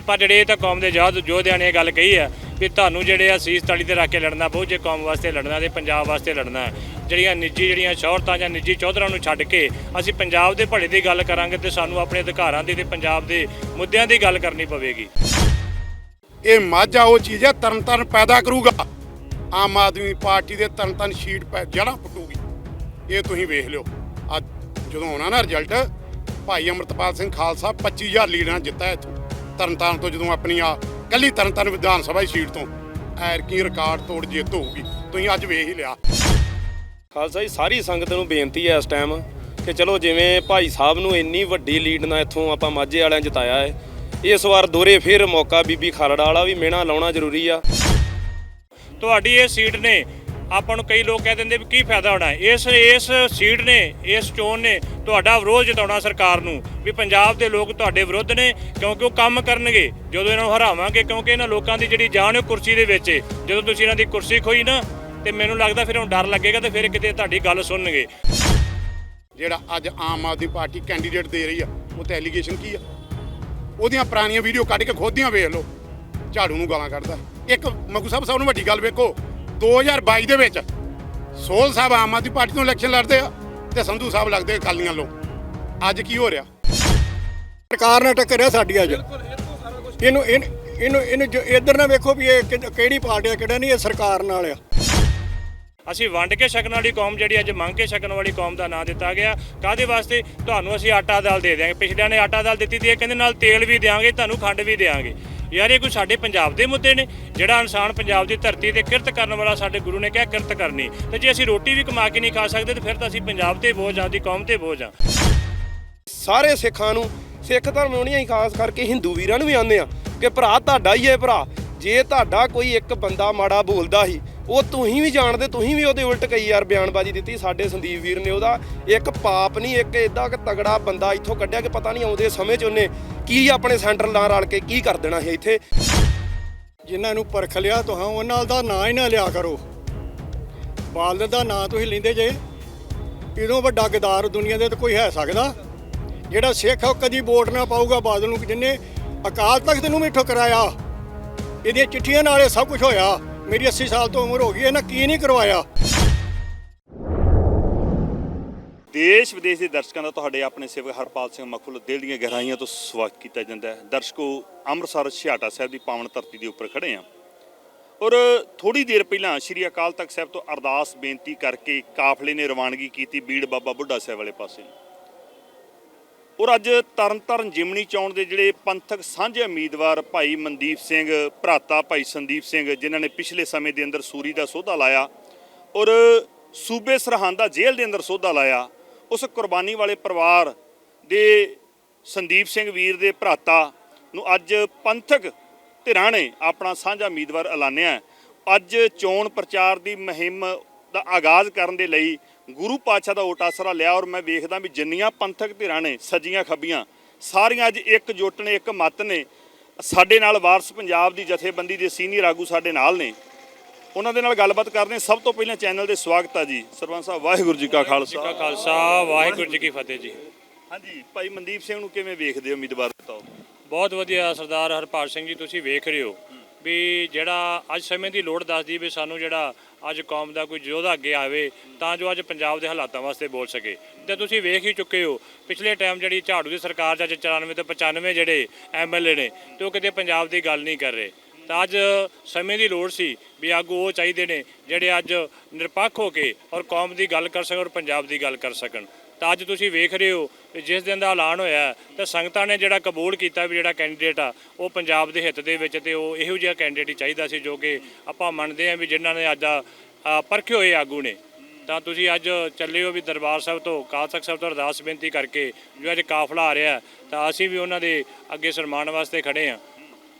ਤੇ ਪਰ ਜਿਹੜੇ ਇਹ ਤਾਂ ਕੌਮ ਦੇ ਯਾਦ ਯੋਧਿਆਂ ਨੇ ਇਹ ਗੱਲ ਕਹੀ ਹੈ ਵੀ ਤੁਹਾਨੂੰ ਜਿਹੜੇ ਆ ਸੀਸ ਤਲੀ ਤੇ ਰੱਖ ਕੇ ਲੜਨਾ ਪਊ, ਜੇ ਕੌਮ ਵਾਸਤੇ ਲੜਨਾ ਤੇ ਪੰਜਾਬ ਵਾਸਤੇ ਲੜਨਾ ਜਿਹੜੀਆਂ ਨਿੱਜੀ ਜਿਹੜੀਆਂ ਸ਼ੌਹਰਤਾਂ ਜਾਂ ਨਿੱਜੀ ਚੌਧਰਾਂ ਨੂੰ ਛੱਡ ਕੇ ਅਸੀਂ ਪੰਜਾਬ ਦੇ ਭਲੇ ਦੀ ਗੱਲ ਕਰਾਂਗੇ ਤੇ ਸਾਨੂੰ ਆਪਣੇ ਅਧਿਕਾਰਾਂ ਦੀ ਤੇ ਪੰਜਾਬ ਦੇ ਮੁੱਦਿਆਂ ਦੀ ਗੱਲ ਕਰਨੀ ਪਵੇਗੀ। ਇਹ ਮਾਝਾ ਉਹ ਚੀਜ਼ ਹੈ ਤਰਨ ਤਰਨ ਪੈਦਾ ਕਰੂਗਾ। ਆਮ ਆਦਮੀ ਪਾਰਟੀ ਦੇ ਤਰਨ ਤਰਨ ਸ਼ੀਟ ਪੈ ਜੜ੍ਹਾਂ ਪੁੱਟੂਗੀ ਇਹ ਤੁਸੀਂ ਵੇਖ ਲਿਓ। ਅੱਜ ਜਦੋਂ ਆਉਣਾ ਨਾ ਰਿਜ਼ਲਟ, ਭਾਈ ਅਮਰਤਪਾਲ ਸਿੰਘ ਖਾਲਸਾ 25000 ਲੀਡਰਾਂ ਨਾਲ ਜਿੱਤਾ ਇੱਥੋਂ। ਤਰਨ ਤਾਰਨ ਤੋਂ ਜਦੋਂ ਆਪਣੀ ਆ ਕੱਲੀ ਤਰਨ ਤਾਰਨ ਵਿਧਾਨ ਸਭਾ ਦੀ ਸੀਟ ਤੋਂ ਐਰਕੀ ਰਿਕਾਰਡ ਤੋੜ ਜਿੱਤ ਹੋਊਗੀ ਤੁਸੀਂ ਅੱਜ ਵੇਖ ਹੀ ਲਿਆ। ਖਾਲਸਾ ਜੀ ਸਾਰੀ ਸੰਗਤ ਨੂੰ ਬੇਨਤੀ ਹੈ ਇਸ ਟਾਈਮ ਕਿ ਚਲੋ ਜਿਵੇਂ ਭਾਈ ਸਾਹਿਬ ਨੂੰ ਇੰਨੀ ਵੱਡੀ ਲੀਡ ਨਾਲ ਇੱਥੋਂ ਆਪਾਂ ਮਾਝੇ ਵਾਲਿਆਂ ਜਿਤਾਇਆ ਹੈ ਇਸ ਵਾਰ ਦੋਰੇ ਫਿਰ ਮੌਕਾ ਬੀਬੀ ਖਾਲੜਾ ਵਾਲਾ ਵੀ ਮਿਹਣਾ ਲਾਉਣਾ ਜ਼ਰੂਰੀ ਆ। ਤੁਹਾਡੀ ਇਹ ਸੀਟ ਨੇ ਆਪਾਂ ਨੂੰ ਕਈ ਲੋਕ ਕਹਿ ਦਿੰਦੇ ਵੀ ਕੀ ਫਾਇਦਾ ਹੋਣਾ ਇਸ ਇਸ ਸੀਟ ਨੇ, ਇਸ ਚੋਣ ਨੇ ਤੁਹਾਡਾ ਵਿਰੋਧ ਜਤਾਉਣਾ ਸਰਕਾਰ ਨੂੰ ਵੀ ਪੰਜਾਬ ਦੇ ਲੋਕ ਤੁਹਾਡੇ ਵਿਰੁੱਧ ਨੇ ਕਿਉਂਕਿ ਉਹ ਕੰਮ ਕਰਨਗੇ। ਜਦੋਂ ਇਹਨਾਂ ਨੂੰ ਹਰਾਵਾਂਗੇ ਕਿਉਂਕਿ ਇਹਨਾਂ ਲੋਕਾਂ ਦੀ ਜਿਹੜੀ ਜਾਨ ਹੈ ਕੁਰਸੀ ਦੇ ਵਿੱਚ ਜਦੋਂ ਤੁਸੀਂ ਇਹਨਾਂ ਦੀ ਕੁਰਸੀ ਖੋਈ ਨਾ ਤੇ ਮੈਨੂੰ ਲੱਗਦਾ ਫਿਰ ਹੁਣ ਡਰ ਲੱਗੇਗਾ ਤੇ ਫਿਰ ਕਿਤੇ ਤੁਹਾਡੀ ਗੱਲ ਸੁਣਨਗੇ। ਜਿਹੜਾ ਅੱਜ ਆਮ ਆਦਮੀ ਪਾਰਟੀ ਕੈਂਡੀਡੇਟ ਦੇ ਰਹੀ ਆ, ਉਹ ਤੇ ਐਲੀਗੇਸ਼ਨ ਕੀ ਆ? ਉਹਦੀਆਂ ਪੁਰਾਣੀਆਂ ਵੀਡੀਓ ਕੱਢ ਕੇ ਖੋਦੀਆਂ ਵੇਖ ਲਓ। ਝਾੜੂ ਨੂੰ ਗਾਲਾਂ ਕੱਢਦਾ। ਇੱਕ ਮਗੂ ਸਾਹਿਬ, ਸਭ ਨੂੰ ਵੱਡੀ ਗੱਲ ਵੇਖੋ। 2022 ਦੇ ਵਿੱਚ ਸੋਹਲ ਸਾਹਿਬ ਆਮ ਆਦਮੀ ਪਾਰਟੀ ਤੋਂ ਇਲੈਕਸ਼ਨ ਲੜਦੇ ਆ ਤੇ ਸੰਧੂ ਸਾਹਿਬ ਲੱਗਦੇ ਅਕਾਲੀਆਂ ਲੋ ਅੱਜ ਕੀ ਹੋ ਰਿਹਾ? ਸਰਕਾਰ ਨਾਲ ਟੱਕਰਿਆ ਸਾਡੀ ਅੱਜ। ਇਹਨੂੰ ਇਹਨ- ਇਹਨੂੰ ਇੱਧਰ ਨਾ ਵੇਖੋ ਵੀ ਇਹ ਕਿਹੜੀ ਪਾਰਟੀ ਆ ਕਿਹੜਾ ਨਹੀਂ ਇਹ ਸਰਕਾਰ ਨਾਲ ਆ। ਅਸੀਂ ਵੰਡ ਕੇ ਛਕਣ ਵਾਲੀ ਕੌਮ ਜਿਹੜੀ ਅੱਜ ਮੰਗ ਕੇ ਛਕਣ ਵਾਲੀ ਕੌਮ ਦਾ ਨਾਂ ਦਿੱਤਾ ਗਿਆ। ਕਾਦੇ ਵਾਸਤੇ? ਤੁਹਾਨੂੰ ਅਸੀਂ ਆਟਾ ਦਾਲ ਦੇ ਦਿਆਂਗੇ। ਪਿਛਲਿਆਂ ਨੇ ਆਟਾ ਦਾਲ ਦਿੱਤੀ ਤੇ ਇਹ ਕਹਿੰਦੇ ਨਾਲ ਤੇਲ ਵੀ ਦਿਆਂਗੇ ਤੁਹਾਨੂੰ ਖੰਡ ਵੀ ਦਿਆਂਗੇ। ਯਾਰ ਇਹ ਕੋਈ ਸਾਡੇ ਪੰਜਾਬ ਦੇ ਮੁੱਦੇ ਨੇ, ਜਿਹੜਾ ਇਨਸਾਨ ਪੰਜਾਬ ਦੀ ਧਰਤੀ ਤੇ ਕਿਰਤ ਕਰਨ ਵਾਲਾ ਸਾਡੇ ਗੁਰੂ ਨੇ ਕਿਹਾ ਕਿਰਤ ਕਰਨੀ। ਤੇ ਜੇ ਅਸੀਂ ਰੋਟੀ ਵੀ ਕਮਾ ਕੇ ਨਹੀਂ ਖਾ ਸਕਦੇ, ਤੇ ਫਿਰ ਤਾਂ ਅਸੀਂ ਪੰਜਾਬ ਤੇ ਬੋਝ ਆਂ ਦੀ ਕੌਮ ਤੇ ਬੋਝ ਆਂ। ਸਾਰੇ ਸਿੱਖਾਂ ਨੂੰ, ਸਿੱਖ ਧਰਮ ਨੂੰ ਨਹੀਂ ਖਾਸ ਕਰਕੇ ਹਿੰਦੂ ਵੀਰਾਂ ਨੂੰ ਵੀ ਆਉਂਦੇ ਆ ਕਿ ਭਰਾ ਤੁਹਾਡਾ ਹੀ ਹੈ ਭਰਾ। ਜੇ ਤੁਹਾਡਾ ਕੋਈ ਇੱਕ ਬੰਦਾ ਮਾੜਾ ਬੋਲਦਾ ਸੀ ਉਹ ਤੁਸੀਂ ਵੀ ਜਾਣਦੇ ਤੁਸੀਂ ਵੀ ਉਹਦੇ ਉਲਟ ਕਈ ਯਾਰ ਬਿਆਨਬਾਜ਼ੀ ਦਿੱਤੀ ਸਾਡੇ ਸੰਦੀਪ ਵੀਰ ਨੇ ਉਹਦਾ। ਇੱਕ ਪਾਪ ਨਹੀਂ, ਇੱਕ ਇਦਾਂ ਕਿ ਤਗੜਾ ਬੰਦਾ ਇੱਥੋਂ ਕੱਢਿਆ ਕਿ ਪਤਾ ਨਹੀਂ ਆਉਂਦੇ ਸਮੇਂ 'ਚ ਉਹਨੇ ਕੀ ਆਪਣੇ ਸੈਂਟਰ ਨਾਲ ਰਲ ਕੇ ਕੀ ਕਰ ਦੇਣਾ ਸੀ ਇੱਥੇ। ਜਿਨ੍ਹਾਂ ਨੂੰ ਪਰਖ ਲਿਆ ਤੁਹਾਂ, ਉਹਨਾਂ ਦਾ ਨਾਂ ਹੀ ਨਾ ਲਿਆ ਕਰੋ। ਬਾਲਦ ਦਾ ਨਾਂ ਤੁਸੀਂ ਲੈਂਦੇ ਜੇ। ਇਦੋਂ ਵੱਡਾ ਗਦਾਰ ਦੁਨੀਆ ਦੇ ਤਾਂ ਕੋਈ ਹੈ ਸਕਦਾ? ਜਿਹੜਾ ਸਿੱਖ ਆ ਕਦੀ ਵੋਟ ਨਾ ਪਾਊਗਾ ਬਾਦਲ ਨੂੰ, ਜਿੰਨੇ ਅਕਾਲ ਤਖਤ ਨੂੰ ਵੀ ਠੁਕਰਾਇਆ। ਇਹਦੀਆਂ ਚਿੱਠੀਆਂ ਨਾਲੇ ਸਭ ਕੁਝ ਹੋਇਆ। ਮੇਰੀ 80 ਸਾਲ ਤੋਂ ਉਮਰ ਹੋ ਗਈ, ਇਹਨਾਂ ਕੀ ਨਹੀਂ ਕਰਵਾਇਆ? ਦੇਸ਼ ਵਿਦੇਸ਼ ਦੇ ਦਰਸ਼ਕਾਂ ਦਾ ਤੁਹਾਡੇ ਆਪਣੇ ਸੇਵਕ ਹਰਪਾਲ ਸਿੰਘ ਮਖਬੂਲ ਦਿਲ ਦੀਆਂ ਗਹਿਰਾਈਆਂ ਤੋਂ ਸਵਾਗਤ ਕੀਤਾ ਜਾਂਦਾ ਹੈ। ਦਰਸ਼ਕੋ, ਅੰਮ੍ਰਿਤਸਰ ਛਿਆਟਾ ਸਾਹਿਬ ਦੀ ਪਾਵਨ ਧਰਤੀ ਦੇ ਉੱਪਰ ਖੜੇ ਆ ਔਰ ਥੋੜੀ ਦੇਰ ਪਹਿਲਾਂ ਸ੍ਰੀ ਅਕਾਲ ਤਖਤ ਸਾਹਿਬ ਤੋਂ ਅਰਦਾਸ ਬੇਨਤੀ ਕਰਕੇ ਕਾਫਲੇ ਨੇ ਰਵਾਨਗੀ ਕੀਤੀ ਬੀੜ ਬਾਬਾ ਬੁੱਢਾ ਸਾਹਿਬ ਵਾਲੇ ਪਾਸੇ। ਨੂੰ ਔਰ ਅੱਜ ਤਰਨਤਾਰਨ ਜਿਮਣੀ ਚੌਣ ਦੇ ਜਿਹੜੇ ਪੰਥਕ ਸਾਂਝੇ ਉਮੀਦਵਾਰ ਭਾਈ ਮਨਦੀਪ ਸਿੰਘ, ਭਰਾਤਾ ਭਾਈ ਸੰਦੀਪ ਸਿੰਘ, ਜਿਨ੍ਹਾਂ ਨੇ ਪਿਛਲੇ ਸਮੇਂ ਦੇ ਅੰਦਰ ਸੂਰੀ ਦਾ ਸੋਧਾ ਲਾਇਆ ਔਰ ਸੂਬੇ ਸਰਹੰਦ ਦਾ ਜੇਲ੍ਹ ਦੇ ਅੰਦਰ ਸੋਧਾ ਲਾਇਆ, ਉਸ ਕੁਰਬਾਨੀ ਵਾਲੇ ਪਰਿਵਾਰ ਦੇ ਸੰਦੀਪ ਸਿੰਘ ਵੀਰ ਦੇ ਭਰਾਤਾ ਨੂੰ ਅੱਜ ਪੰਥਕ ਧਿਰਾਂ ਨੇ ਆਪਣਾ ਸਾਂਝਾ ਉਮੀਦਵਾਰ ਐਲਾਨਿਆ। ਅੱਜ ਚੋਣ ਪ੍ਰਚਾਰ ਦੀ ਮੁਹਿੰਮ ਦਾ ਆਗਾਜ਼ ਕਰਨ ਦੇ ਲਈ ਗੁਰੂ ਪਾਤਸ਼ਾਹ ਦਾ ਓਟ ਆਸਰਾ ਲਿਆ ਔਰ ਮੈਂ ਵੇਖਦਾ ਵੀ ਜਿੰਨੀਆਂ ਪੰਥਕ ਧਿਰਾਂ ਨੇ ਸੱਜੀਆਂ ਖੱਬੀਆਂ ਸਾਰੀਆਂ ਅੱਜ ਇੱਕ ਜੁੱਟ ਨੇ ਇੱਕ ਮੱਤ ਨੇ। ਸਾਡੇ ਨਾਲ ਵਾਰਸ ਪੰਜਾਬ ਦੀ ਜਥੇਬੰਦੀ ਦੇ ਸੀਨੀਅਰ ਆਗੂ ਸਾਡੇ ਨਾਲ ਨੇ। ਉਹਨਾਂ ਦੇ ਨਾਲ ਗੱਲਬਾਤ ਕਰਦੇ। ਸਭ ਤੋਂ ਪਹਿਲਾਂ ਚੈਨਲ ਦੇ ਸਵਾਗਤ ਆ ਜੀ। ਸਰਪੰਚ ਸਾਹਿਬ ਵਾਹਿਗੁਰੂ ਜੀ ਕਾ ਜੀ ਕਾ ਖਾਲਸਾ ਖਾਲਸਾ ਵਾਹਿਗੁਰੂ ਜੀ ਕੀ ਫਤਿਹ ਜੀ। ਹਾਂਜੀ ਭਾਈ ਮਨਦੀਪ ਸਿੰਘ ਨੂੰ ਕਿਵੇਂ ਵੇਖਦੇ ਹੋ ਉਮੀਦਵਾਰ ਤੇ ਬਹੁਤ ਵਧੀਆ ਸਰਦਾਰ ਹਰਪਾਲ ਸਿੰਘ ਜੀ ਤੁਸੀਂ ਵੇਖ ਰਹੇ ਹੋ ਵੀ ਜਿਹੜਾ ਅੱਜ ਸਮੇਂ ਦੀ ਲੋੜ ਦੱਸਦੀ ਵੀ ਸਾਨੂੰ ਜਿਹੜਾ ਅੱਜ ਕੌਮ ਦਾ ਕੋਈ ਯੋਧਾ ਅੱਗੇ ਆਵੇ ਤਾਂ ਜੋ ਅੱਜ ਪੰਜਾਬ ਦੇ ਹਾਲਾਤਾਂ ਵਾਸਤੇ ਬੋਲ ਸਕੇ। ਤੇ ਤੁਸੀਂ ਵੇਖ ਹੀ ਚੁੱਕੇ ਹੋ, ਪਿਛਲੇ ਟਾਈਮ ਜਿਹੜੀ ਝਾੜੂ ਦੀ ਸਰਕਾਰ ਚ ਅੱਜ 94 ਤੋਂ 95 ਜਿਹੜੇ ਐਮਐਲਏ ਨੇ, ਤੇ ਉਹ ਕਿਤੇ ਪੰਜਾਬ ਦੀ ਗੱਲ ਨਹੀਂ ਕਰ ਰਹੇ। ਤਾਂ ਅੱਜ ਸਮੇਂ ਦੀ ਲੋੜ ਸੀ ਵੀ ਆਗੂ ਉਹ ਚਾਹੀਦੇ ਨੇ ਜਿਹੜੇ ਅੱਜ ਨਿਰਪੱਖ ਹੋ ਕੇ ਔਰ ਕੌਮ ਦੀ ਗੱਲ ਕਰ ਸਕਣ ਔਰ ਪੰਜਾਬ ਦੀ ਗੱਲ ਕਰ ਸਕਣ। ਤਾਂ ਅੱਜ ਤੁਸੀਂ ਵੇਖ ਰਹੇ ਹੋ ਵੀ ਜਿਸ ਦਿਨ ਦਾ ਐਲਾਨ ਹੋਇਆ, ਤਾਂ ਸੰਗਤਾਂ ਨੇ ਜਿਹੜਾ ਕਬੂਲ ਕੀਤਾ ਵੀ ਜਿਹੜਾ ਕੈਂਡੀਡੇਟ ਆ, ਉਹ ਪੰਜਾਬ ਦੇ ਹਿੱਤ ਦੇ ਵਿੱਚ ਤੇ ਉਹ ਇਹੋ ਜਿਹਾ ਕੈਂਡੀਡੇਟ ਹੀ ਚਾਹੀਦਾ ਸੀ ਜੋ ਕਿ ਆਪਾਂ ਮੰਨਦੇ ਹਾਂ ਵੀ ਜਿਨ੍ਹਾਂ ਨੇ ਅੱਜ ਪਰਖੇ ਹੋਏ ਆਗੂ ਨੇ। ਤਾਂ ਤੁਸੀਂ ਅੱਜ ਚੱਲੇ ਹੋ ਵੀ ਦਰਬਾਰ ਸਾਹਿਬ ਤੋਂ ਅਕਾਲ ਤਖਤ ਸਾਹਿਬ ਤੋਂ ਅਰਦਾਸ ਬੇਨਤੀ ਕਰਕੇ ਜੋ ਅੱਜ ਕਾਫਲਾ ਆ ਰਿਹਾ, ਤਾਂ ਅਸੀਂ ਵੀ ਉਹਨਾਂ ਦੇ ਅੱਗੇ ਸਨਮਾਨ ਵਾਸਤੇ ਖੜੇ ਹਾਂ।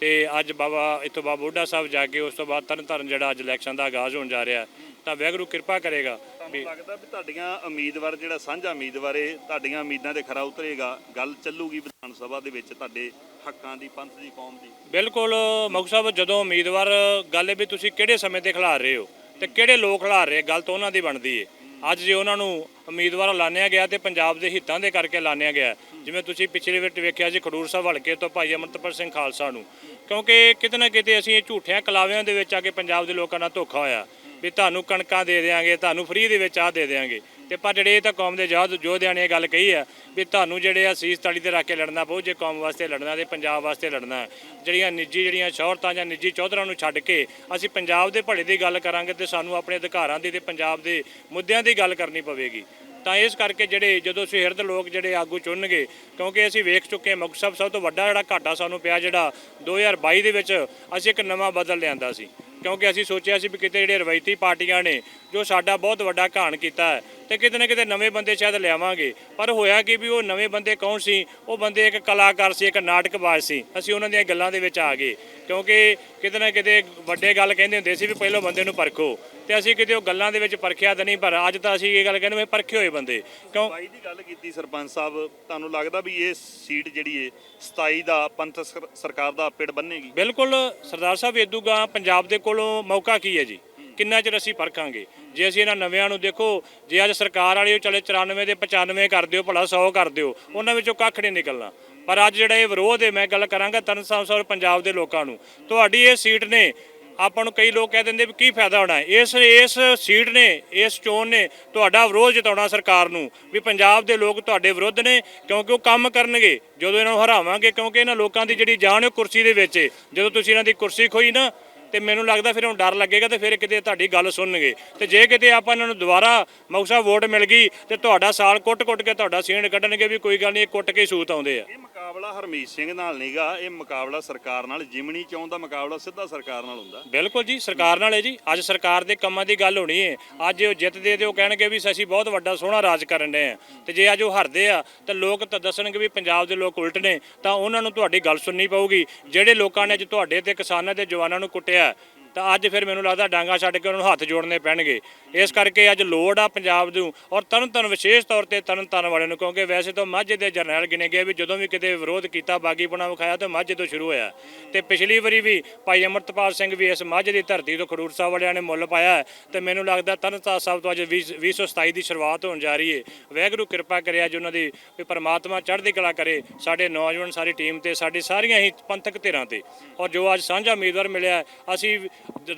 ਤੇ ਅੱਜ ਬਾਬਾ ਇੱਥੋਂ ਬਾਬਾ ਬੁੱਢਾ ਸਾਹਿਬ ਜਾ ਕੇ ਉਸ ਤੋਂ ਬਾਅਦ ਤਰਨ ਤਾਰਨ ਜਿਹੜਾ ਅੱਜ ਇਲੈਕਸ਼ਨ ਦਾ ਆਗਾਜ਼ ਹੋਣ ਜਾ ਰਿਹਾ ਤਾਂ ਵਾਹਿਗੁਰੂ ਕਿਰਪਾ ਕਰੇਗਾ ਵੀ ਲੱਗਦਾ ਵੀ ਤੁਹਾਡੀਆਂ ਉਮੀਦਵਾਰ ਜਿਹੜਾ ਸਾਂਝਾ ਉਮੀਦਵਾਰ ਏ ਤੁਹਾਡੀਆਂ ਉਮੀਦਾਂ ਤੇ ਖਰਾ ਉਤਰੇਗਾ? ਗੱਲ ਚੱਲੂਗੀ ਵਿਧਾਨ ਸਭਾ ਦੇ ਵਿੱਚ ਤੁਹਾਡੇ ਹੱਕਾਂ ਦੀ ਪੰਥ ਦੀ ਕੌਮ ਦੀ। ਬਿਲਕੁਲ ਮੁਖ ਸਾਹਿਬ ਜਦੋਂ ਉਮੀਦਵਾਰ ਗੱਲ ਹੈ ਵੀ ਤੁਸੀਂ ਕਿਹੜੇ ਸਮੇਂ ਤੇ ਖਿਲਾਰ ਰਹੇ ਹੋ ਤੇ ਕਿਹੜੇ ਲੋਕ ਖਿਲਾਰ ਰਹੇ ਗੱਲ ਤਾਂ ਉਹਨਾਂ ਦੀ ਬਣਦੀ ਏ। ਅੱਜ ਜੇ ਉਹਨਾਂ ਨੂੰ ਉਮੀਦਵਾਰ ਲਾਣਿਆ ਗਿਆ ਤੇ ਪੰਜਾਬ ਦੇ ਹਿੱਤਾਂ ਦੇ ਕਰਕੇ ਲਾਣਿਆ ਗਿਆ, ਜਿਵੇਂ ਤੁਸੀਂ ਪਿਛਲੇ ਵਿੱਚ ਵੇਖਿਆ ਸੀ ਖਡੂਰ ਸਾਹਿਬ ਹਲਕੇ ਤੋਂ ਭਾਈ ਅਮਰਤਪਾਲ ਸਿੰਘ ਖਾਲਸਾ ਨੂੰ, ਕਿਉਂਕਿ ਕਿਤੇ ਨਾ ਕਿਤੇ ਅਸੀਂ ਇਹ ਝੂਠਿਆਂ ਕਲਾਵਿਆਂ ਦੇ ਵਿੱਚ ਆ ਕੇ ਪੰਜਾਬ ਦੇ ਲੋਕਾਂ ਨਾਲ ਧੋਖਾ ਹੋਇਆ, ਵੀ ਤੁਹਾਨੂੰ ਕਣਕਾਂ ਦੇ ਦੇਾਂਗੇ ਤੁਹਾਨੂੰ ਫ੍ਰੀ ਦੇ ਵਿੱਚ ਆ ਦੇ ਦੇਾਂਗੇ ਤੇ ਪਰ ਜਿਹੜੇ ਇਹ ਤਾਂ ਕੌਮ ਦੇ ਯੋਧ ਯੋਧਿਆਂ ਨੇ ਇਹ ਗੱਲ ਕਹੀ ਆ ਵੀ ਤੁਹਾਨੂੰ ਜਿਹੜੇ ਆ ਸੀਸ ਤਲੀ ਤੇ ਰੱਖ ਕੇ ਲੜਨਾ ਪਊ, ਜੇ ਕੌਮ ਵਾਸਤੇ ਲੜਨਾ ਤੇ ਪੰਜਾਬ ਵਾਸਤੇ ਲੜਨਾ ਜਿਹੜੀਆਂ ਨਿੱਜੀ ਜਿਹੜੀਆਂ ਸ਼ੌਹਰਤਾਂ ਜਾਂ ਨਿੱਜੀ ਚੌਧਰਾਂ ਨੂੰ ਛੱਡ ਕੇ ਅਸੀਂ ਪੰਜਾਬ ਦੇ ਭਲੇ ਦੀ ਗੱਲ ਕਰਾਂਗੇ ਤੇ ਸਾਨੂੰ ਆਪਣੇ ਅਧਿਕਾਰਾਂ ਦੀ ਤੇ ਪੰਜਾਬ ਦੇ ਮੁੱਦਿਆਂ ਦੀ ਗੱਲ ਕਰਨੀ ਪਵੇਗੀ। ਤਾਂ ਇਸ ਕਰਕੇ ਜਿਹੜੇ ਜਦੋਂ ਸੁਹਿਰਦ ਲੋਕ ਜਿਹੜੇ ਆਗੂ ਚੁਣਨਗੇ, ਕਿਉਂਕਿ ਅਸੀਂ ਵੇਖ ਚੁੱਕੇ ਹਾਂ ਮੁਕਤਸਰ ਸਾਹਿਬ ਸਭ ਤੋਂ ਵੱਡਾ ਜਿਹੜਾ ਘਾਟਾ ਸਾਨੂੰ ਪਿਆ, ਜਿਹੜਾ 2022 ਦੇ ਵਿੱਚ ਅਸੀਂ ਇੱਕ ਨਵਾਂ ਬਦਲ ਲਿਆਂਦਾ ਸੀ। ਕਿਉਂਕਿ ਅਸੀਂ ਸੋਚਿਆ ਸੀ ਵੀ ਕਿਤੇ ਜਿਹੜੇ ਰਵਾਇਤੀ ਪਾਰਟੀਆਂ ਨੇ, ਜੋ ਸਾਡਾ ਬਹੁਤ ਵੱਡਾ ਘਾਣ ਕੀਤਾ ਹੈ, ਤੇ ਕਿਤੇ ਨਾ ਕਿਤੇ ਨਵੇਂ ਬੰਦੇ ਸ਼ਾਇਦ ਲਿਆਵਾਂਗੇ। ਪਰ ਹੋਇਆ ਕਿ ਵੀ ਉਹ ਨਵੇਂ ਬੰਦੇ ਕੌਣ ਸੀ? ਉਹ ਬੰਦੇ ਇੱਕ ਕਲਾਕਾਰ ਸੀ, ਇੱਕ ਨਾਟਕਬਾਜ਼ ਸੀ। ਅਸੀਂ ਉਹਨਾਂ ਦੀਆਂ ਗੱਲਾਂ ਦੇ ਵਿੱਚ ਆ ਗਏ। ਕਿਉਂਕਿ ਕਿਤੇ ਨਾ ਕਿਤੇ ਵੱਡੇ ਗੱਲ ਕਹਿੰਦੇ ਹੁੰਦੇ ਸੀ ਵੀ ਪਹਿਲਾਂ ਬੰਦੇ ਨੂੰ ਪਰਖੋ। ਤੇ ਅਸੀਂ ਕਿਤੇ ਉਹ ਗੱਲਾਂ ਦੇ ਵਿੱਚ ਪਰਖਿਆ ਤਾਂ ਨਹੀਂ ਪਰ ਅੱਜ ਤਾਂ ਅਸੀਂ ਇਹ ਗੱਲ ਕਹਿੰਦੇ ਵੀ ਪਰਖੇ ਹੋਏ ਬੰਦੇ। ਕਿਉਂ? ਬਾਈ ਦੀ ਗੱਲ ਕੀਤੀ ਸਰਪੰਚ ਸਾਹਿਬ ਤੁਹਾਨੂੰ ਲੱਗਦਾ ਵੀ ਇਹ ਸੀਟ ਜਿਹੜੀ ਏ 27 ਦਾ ਪੰਥ ਸਰ- ਸਰਕਾਰ ਦਾ ਪਿੜ ਬੰਨੇਗੀ? ਬਿਲਕੁਲ ਸਰਦਾਰ ਸਾਹਿਬ ਇਦੂਗਾ ਪੰਜਾਬ ਦੇ ਕੋਲੋਂ ਮੌਕਾ ਕੀ ਹੈ ਜੀ? ਕਿੰਨਾ ਚਿਰ ਅਸੀਂ ਪਰਖਾਂਗੇ? ਜੇ ਅਸੀਂ ਇਹਨਾਂ ਨਵਿਆਂ ਨੂੰ ਦੇਖੋ ਜੇ ਅੱਜ ਸਰਕਾਰ ਵਾਲੇ ਉਹ ਚਲੇ 94 ਦੇ 95 ਕਰ ਦਿਓ ਭਲਾ 100 ਕਰ ਦਿਓ ਉਹਨਾਂ ਵਿੱਚੋਂ ਕੱਖ ਨਹੀਂ ਨਿਕਲਣਾ। ਪਰ ਅੱਜ ਜਿਹੜਾ ਇਹ ਵਿਰੋਧ ਹੈ ਮੈਂ ਗੱਲ ਕਰਾਂਗਾ ਤਰਨ ਸਾਹਿਬ ਸਾਹਿਬ ਪੰਜਾਬ ਦੇ ਲੋਕਾਂ ਨੂੰ। ਤੁਹਾਡੀ ਇਹ ਸੀਟ ਨੇ ਆਪਾਂ ਨੂੰ ਕਈ ਲੋਕ ਕਹਿ ਦਿੰਦੇ ਵੀ ਕੀ ਫਾਇਦਾ ਹੋਣਾ ਇਸ ਇਸ ਸੀਟ ਨੇ, ਇਸ ਚੋਣ ਨੇ ਤੁਹਾਡਾ ਵਿਰੋਧ ਜਤਾਉਣਾ ਸਰਕਾਰ ਨੂੰ ਵੀ ਪੰਜਾਬ ਦੇ ਲੋਕ ਤੁਹਾਡੇ ਵਿਰੁੱਧ ਨੇ ਕਿਉਂਕਿ ਉਹ ਕੰਮ ਕਰਨਗੇ। ਜਦੋਂ ਇਹਨਾਂ ਨੂੰ ਹਰਾਵਾਂਗੇ ਕਿਉਂਕਿ ਇਹਨਾਂ ਲੋਕਾਂ ਦੀ ਜਿਹੜੀ ਜਾਨ ਉਹ ਕੁਰਸੀ ਦੇ ਵਿੱਚ ਜਦੋਂ ਤੁਸੀਂ ਇਹਨਾਂ ਦੀ ਕੁਰਸੀ ਖੋਈ ਨਾ ਤੇ ਮੈਨੂੰ ਲੱਗਦਾ ਫਿਰ ਹੁਣ ਡਰ ਲੱਗੇਗਾ ਤੇ ਫਿਰ ਕਿਤੇ ਤੁਹਾਡੀ ਗੱਲ ਸੁਣਨਗੇ। ਤੇ ਜੇ ਕਿਤੇ ਆਪਾਂ ਇਹਨਾਂ ਨੂੰ ਦੁਬਾਰਾ ਮੌਕਾ ਵੋਟ ਮਿਲ ਗਈ ਤੇ ਤੁਹਾਡਾ ਸਾਲ ਕੁੱਟ-ਕੁੱਟ ਕੇ ਤੁਹਾਡਾ ਸੀਣ ਕੱਢਣਗੇ ਵੀ ਕੋਈ ਗੱਲ ਨਹੀਂ, ਇਹ ਕੁੱਟ ਕੇ ਹੀ ਸੂਤ ਆਉਂਦੇ ਆ। ਮੁਕਾਬਲਾ ਹਰਮੀਤ ਸਿੰਘ ਨਾਲ ਨਹੀਂਗਾ ਇਹ ਮੁਕਾਬਲਾ ਸਰਕਾਰ ਨਾਲ, ਜਿਮਣੀ ਚੌਂ ਦਾ ਮੁਕਾਬਲਾ ਸਿੱਧਾ ਸਰਕਾਰ ਨਾਲ ਹੁੰਦਾ। ਬਿਲਕੁਲ ਜੀ, ਸਰਕਾਰ ਨਾਲ ਹੈ ਜੀ। ਅੱਜ ਸਰਕਾਰ ਦੇ ਕੰਮਾਂ ਦੀ ਗੱਲ ਹੋਣੀ ਹੈ। ਅੱਜ ਉਹ ਜਿੱਤਦੇ ਤੇ ਉਹ ਕਹਿਣਗੇ ਵੀ ਅਸੀਂ ਬਹੁਤ ਵੱਡਾ ਸੋਹਣਾ ਰਾਜ ਕਰਨ ਦੇ ਆ ਤੇ ਜੇ ਅੱਜ ਉਹ ਹਾਰਦੇ ਆ, ਤਾਂ ਲੋਕ ਤਾਂ ਦੱਸਣਗੇ ਵੀ ਪੰਜਾਬ ਦੇ ਲੋਕ ਉਲਟ ਨੇ। ਤਾਂ ਉਹਨਾਂ ਨੂੰ ਤੁਹਾਡੀ ਗੱਲ ਸੁਣਨੀ ਪਊਗੀ। ਜਿਹੜੇ ਲੋਕਾਂ ਨੇ ਅੱਜ ਤੁਹਾਡੇ ਤੇ ਕਿਸਾਨਾਂ ਤੇ ਜਵਾਨਾਂ ਨੂੰ ਕੁੱਟਿਆ ਤਾਂ ਅੱਜ ਫਿਰ ਮੈਨੂੰ ਲੱਗਦਾ ਡਾਂਗਾ ਛੱਡ ਕੇ ਉਹਨਾਂ ਨੂੰ ਹੱਥ ਜੋੜਨੇ ਪੈਣਗੇ। ਇਸ ਕਰਕੇ ਅੱਜ ਲੋੜ ਆ ਪੰਜਾਬ ਨੂੰ ਔਰ ਤਰਨਤਾਰਨ ਵਿਸ਼ੇਸ਼ ਤੌਰ ਤੇ ਤਰਨਤਾਰਨ ਵਾਲਿਆਂ ਨੂੰ, ਕਿਉਂਕਿ ਵੈਸੇ ਤਾਂ ਮਾਝੇ ਦੇ ਜਰਨੈਲ ਗਿਣੇ ਗਏ ਵੀ ਜਦੋਂ ਵੀ ਕਿਤੇ ਵਿਰੋਧ ਕੀਤਾ, ਬਾਗੀਪੁਣਾ ਵਿਖਾਇਆ ਤਾਂ ਮਾਝੇ ਤੋਂ ਸ਼ੁਰੂ ਹੋਇਆ। ਤੇ ਪਿਛਲੀ ਵਾਰੀ ਵੀ ਭਾਈ ਅਮਰਤਪਾਲ ਸਿੰਘ ਵੀ ਇਸ ਮਾਝੇ ਦੀ ਧਰਤੀ ਤੋਂ ਖਡੂਰ ਸਾਹਿਬ ਵਾਲਿਆਂ ਨੇ ਮੁੱਲ ਪਾਇਆ ਹੈ ਤੇ ਮੈਨੂੰ ਲੱਗਦਾ ਤਰਨਤਾਰਨ ਸਾਹਿਬ ਤੋਂ ਅੱਜ 20 2027 ਦੀ ਸ਼ੁਰੂਆਤ ਹੋਣ ਜਾ ਰਹੀ ਹੈ ਵਾਹਿਗੁਰੂ ਕਿਰਪਾ ਕਰਿਆ ਜੀ ਉਹਨਾਂ ਦੀ ਵੀ ਪਰਮਾਤਮਾ ਚੜ੍ਹਦੀ ਕਲਾ ਕਰੇ ਸਾਡੇ ਨੌਜਵਾਨ, ਸਾਰੀ ਟੀਮ ਤੇ, ਸਾਡੀ ਸਾਰੀਆਂ ਹੀ ਪੰਥਕ ਧਿਰਾਂ ਤੇ। ਔਰ ਜੋ ਅੱਜ ਸਾਂਝਾ ਉਮੀਦਵਾਰ ਮਿਲਿਆ, ਅਸੀਂ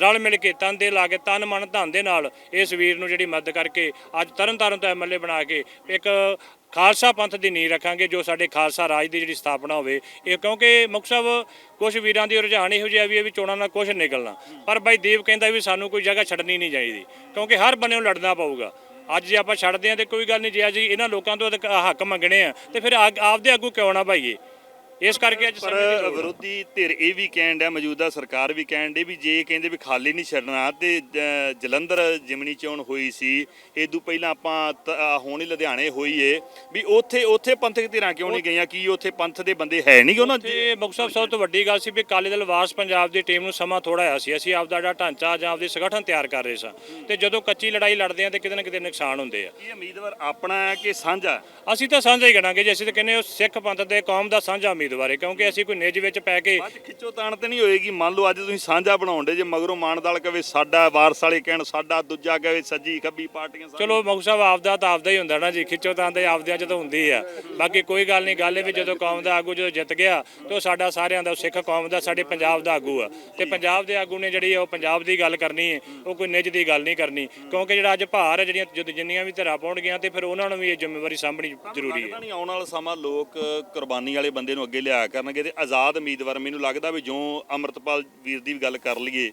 ਰਲ ਮਿਲ ਕੇ ਤਨ ਦੇ ਲਾ ਕੇ ਤਨ ਮਨ ਧਨ ਦੇ ਨਾਲ ਇਸ ਵੀਰ ਨੂੰ ਜਿਹੜੀ ਮਦਦ ਕਰਕੇ ਅੱਜ ਤਰਨਤਾਰਨ ਤੋਂ ਐਮਐਲਏ ਬਣਾ ਕੇ ਇੱਕ ਖਾਲਸਾ ਪੰਥ ਦੀ ਨੀਂਹ ਰੱਖਾਂਗੇ ਜੋ ਸਾਡੇ ਖਾਲਸਾ ਰਾਜ ਦੀ ਜਿਹੜੀ ਸਥਾਪਨਾ ਹੋਵੇ। ਇਹ ਕਿਉਂਕਿ ਮੁਖ ਸਾਹਿਬ ਕੁਝ ਵੀਰਾਂ ਦੀ ਰੁਝਾਨ ਇਹੋ ਜਿਹਾ ਵੀ ਇਹ ਵੀ ਚੋਣਾਂ ਨਾਲ ਕੁਝ ਨਿਕਲਣਾ। ਪਰ ਬਾਈ ਦੇਵ ਕਹਿੰਦਾ ਵੀ ਸਾਨੂੰ ਕੋਈ ਜਗ੍ਹਾ ਛੱਡਣੀ ਨਹੀਂ ਚਾਹੀਦੀ, ਕਿਉਂਕਿ ਹਰ ਬੰਨੇ ਨੂੰ ਲੜਨਾ ਪਊਗਾ। ਅੱਜ ਜੇ ਆਪਾਂ ਛੱਡਦੇ ਹਾਂ ਤੇ ਕੋਈ ਗੱਲ ਨਹੀਂ, ਜੇ ਅੱਜ ਇਹਨਾਂ ਲੋਕਾਂ ਤੋਂ ਹੱਕ ਮੰਗਣੇ ਆ, ਤੇ ਫਿਰ ਆਗ- ਆਪਦੇ ਆਗੂ ਕਿਉਂ ਨਾ ਭਾਈਏ? ਇਸ ਕਰਕੇ ਅੱਜ ਪਰ। ਵਿਰੋਧੀ ਧਿਰ ਇਹ ਵੀ ਕਹਿਣ ਡਿਆ ਮੌਜੂਦਾ ਸਰਕਾਰ ਵੀ ਕਹਿਣ ਡੇ ਵੀ ਜੇ ਕਹਿੰਦੇ ਵੀ ਖਾਲੀ ਨਹੀਂ ਛੱਡਣਾ ਤੇ ਜਲੰਧਰ ਜਿਮਣੀ ਚੋਣ ਹੋਈ ਸੀ ਇਦੋਂ ਪਹਿਲਾਂ ਆਪਾਂ ਤ- ਹੁਣ ਲੁਧਿਆਣੇ ਹੋਈ ਏ ਵੀ ਉੱਥੇ ਉੱਥੇ ਪੰਥਕ ਧਿਰਾਂ ਕਿਉਂ ਨਹੀਂ ਗਈਆਂ ਕੀ ਉੱਥੇ ਪੰਥ ਦੇ ਬੰਦੇ ਹੈ ਨਹੀਂ ਉਹਨਾਂ? ਤੇ ਮੁਕਤਸਰ ਸਾਹਿਬ ਸਭ ਤੋਂ ਵੱਡੀ ਗੱਲ ਸੀ ਵੀ ਅਕਾਲੀ ਦਲ ਵਾਰਸ ਪੰਜਾਬ ਦੀ ਟੀਮ ਨੂੰ ਸਮਾਂ ਥੋੜਾ ਆਇਆ ਸੀ ਅਸੀਂ ਆਪਦਾ ਜਿਹੜਾ ਢਾਂਚਾ ਜਾਂ ਆਪਦੀ ਸੰਗਠਨ ਤਿਆਰ ਕਰ ਰਹੇ ਸਾਂ ਤੇ ਜਦੋਂ ਕੱਚੀ ਲੜਾਈ ਲੜਦੇ ਆ ਤੇ ਕਿਤੇ ਨਾ ਕਿਤੇ ਨੁਕਸਾਨ ਹੁੰਦੇ ਆ ਇਹ ਉਮੀਦਵਾਰ ਆਪਣਾ ਹੈ ਕਿ ਸਾਂਝਾ ਅਸੀਂ ਤਾਂ ਸਾਂਝਾ ਹੀ ਕਰਾਂਗੇ ਜੀ ਅਸੀਂ ਤਾਂ ਕਹਿੰਦੇ ਸਿੱਖ ਪੰਥ ਦੇ ਕੌਮ ਦਾ ਸਾਂਝਾ ਉਮੀਦਵਾਰ ਹੈ ਕਿਉਂਕਿ ਅਸੀਂ ਕੋਈ ਨਿੱਜ ਵਿੱਚ ਪੈ ਕੇ ਬਾਅਦ 'ਚ ਖਿੱਚੋ ਤਾਣ ਤੇ ਨਹੀਂ ਹੋਏਗੀ। ਮੰਨ ਲਓ ਅੱਜ ਤੁਸੀਂ ਸਾਂਝਾ ਬਣਾਉਣ ਦੇ ਜੇ ਮਗਰੋਂ ਮਾਨਦਾਲ ਕਵੇ ਸਾਡਾ ਵਾਰਸ ਵਾਲੇ ਕਹਿਣ ਸਾਡਾ ਦੂਜਾ ਕਵੇ ਸੱਜੀ ਖੱਬੀ ਪਾਰਟੀਆਂ ਸਾਰੀਆਂ। ਚਲੋ ਮੁਖ ਸਾਹਿਬ ਆਪਦਾ ਤਾਂ ਆਪਦਾ ਹੀ ਹੁੰਦਾ ਨਾ ਜੀ ਖਿੱਚੋ ਤਾਂ ਦੇ ਆਪਦਿਆਂ ਚ ਤਾਂ ਹੁੰਦੀ ਆ। ਬਾਕੀ ਕੋਈ ਗੱਲ ਨਹੀਂ ਗੱਲ ਇਹ ਵੀ ਜਦੋਂ ਕੌਮ ਦਾ ਆਗੂ ਜਦੋਂ ਜਿੱਤ ਗਿਆ ਤੇ ਉਹ ਸਾਡਾ ਸਾਰਿਆਂ ਦਾ ਸਿੱਖ ਕੌਮ ਦਾ ਸਾਡੇ ਪੰਜਾਬ ਦਾ ਆਗੂ ਆ। ਤੇ ਪੰਜਾਬ ਦੇ ਆਗੂ ਨੇ ਜਿਹੜੀ ਉਹ ਪੰਜਾਬ ਦੀ ਗੱਲ ਕਰਨੀ ਹੈ ਉਹ ਕੋਈ ਨਿੱਜ ਦੀ ਗੱਲ ਨਹੀਂ ਕਰਨੀ। ਕਿਉਂਕਿ ਜਿਹੜਾ ਅੱਜ ਭਾਰ ਹੈ ਜਿਹੜੀਆਂ ਜਦੋਂ ਜਿੰਨੀਆਂ ਵੀ ਧਿਰਾਂ ਪਾਉਣਗੀਆਂ ਤੇ ਫਿਰ ਉਹਨਾਂ ਨੂੰ ਵੀ ਇਹ ਜ਼ਿੰਮੇਵਾਰੀ ਸਾਂਭਣੀ ਜ਼ਰੂਰੀ ਲੱਗਦਾ ਹੈ ਨਹੀਂ ਆਉਣ ਵਾਲਾ ਸਮਾਂ ਲੋਕ ਕੁਰਬਾਨੀ ਵਾਲੇ ਬੰਦੇ ਨੂੰ ਅੱਗੇ ਲਿਆ ਕਰਨਗੇ ਤੇ ਆਜ਼ਾਦ ਉਮੀਦਵਾਰ ਮੈਨੂੰ ਲੱਗਦਾ ਵੀ ਜੋ ਅਮਰਤਪਾਲ ਵੀਰ ਦੀ ਵੀ ਗੱਲ ਕਰ ਲਈਏ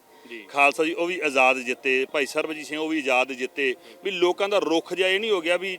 ਖਾਲਸਾ ਜੀ ਉਹ ਵੀ ਆਜ਼ਾਦ ਜਿੱਤੇ ਭਾਈ ਸਰਬਜੀਤ ਸਿੰਘ ਉਹ ਵੀ ਆਜ਼ਾਦ ਜਿੱਤੇ ਵੀ ਲੋਕਾਂ ਦਾ ਰੁਖ ਜਿਹਾ ਇਹ ਨਹੀਂ ਹੋ ਗਿਆ ਵੀ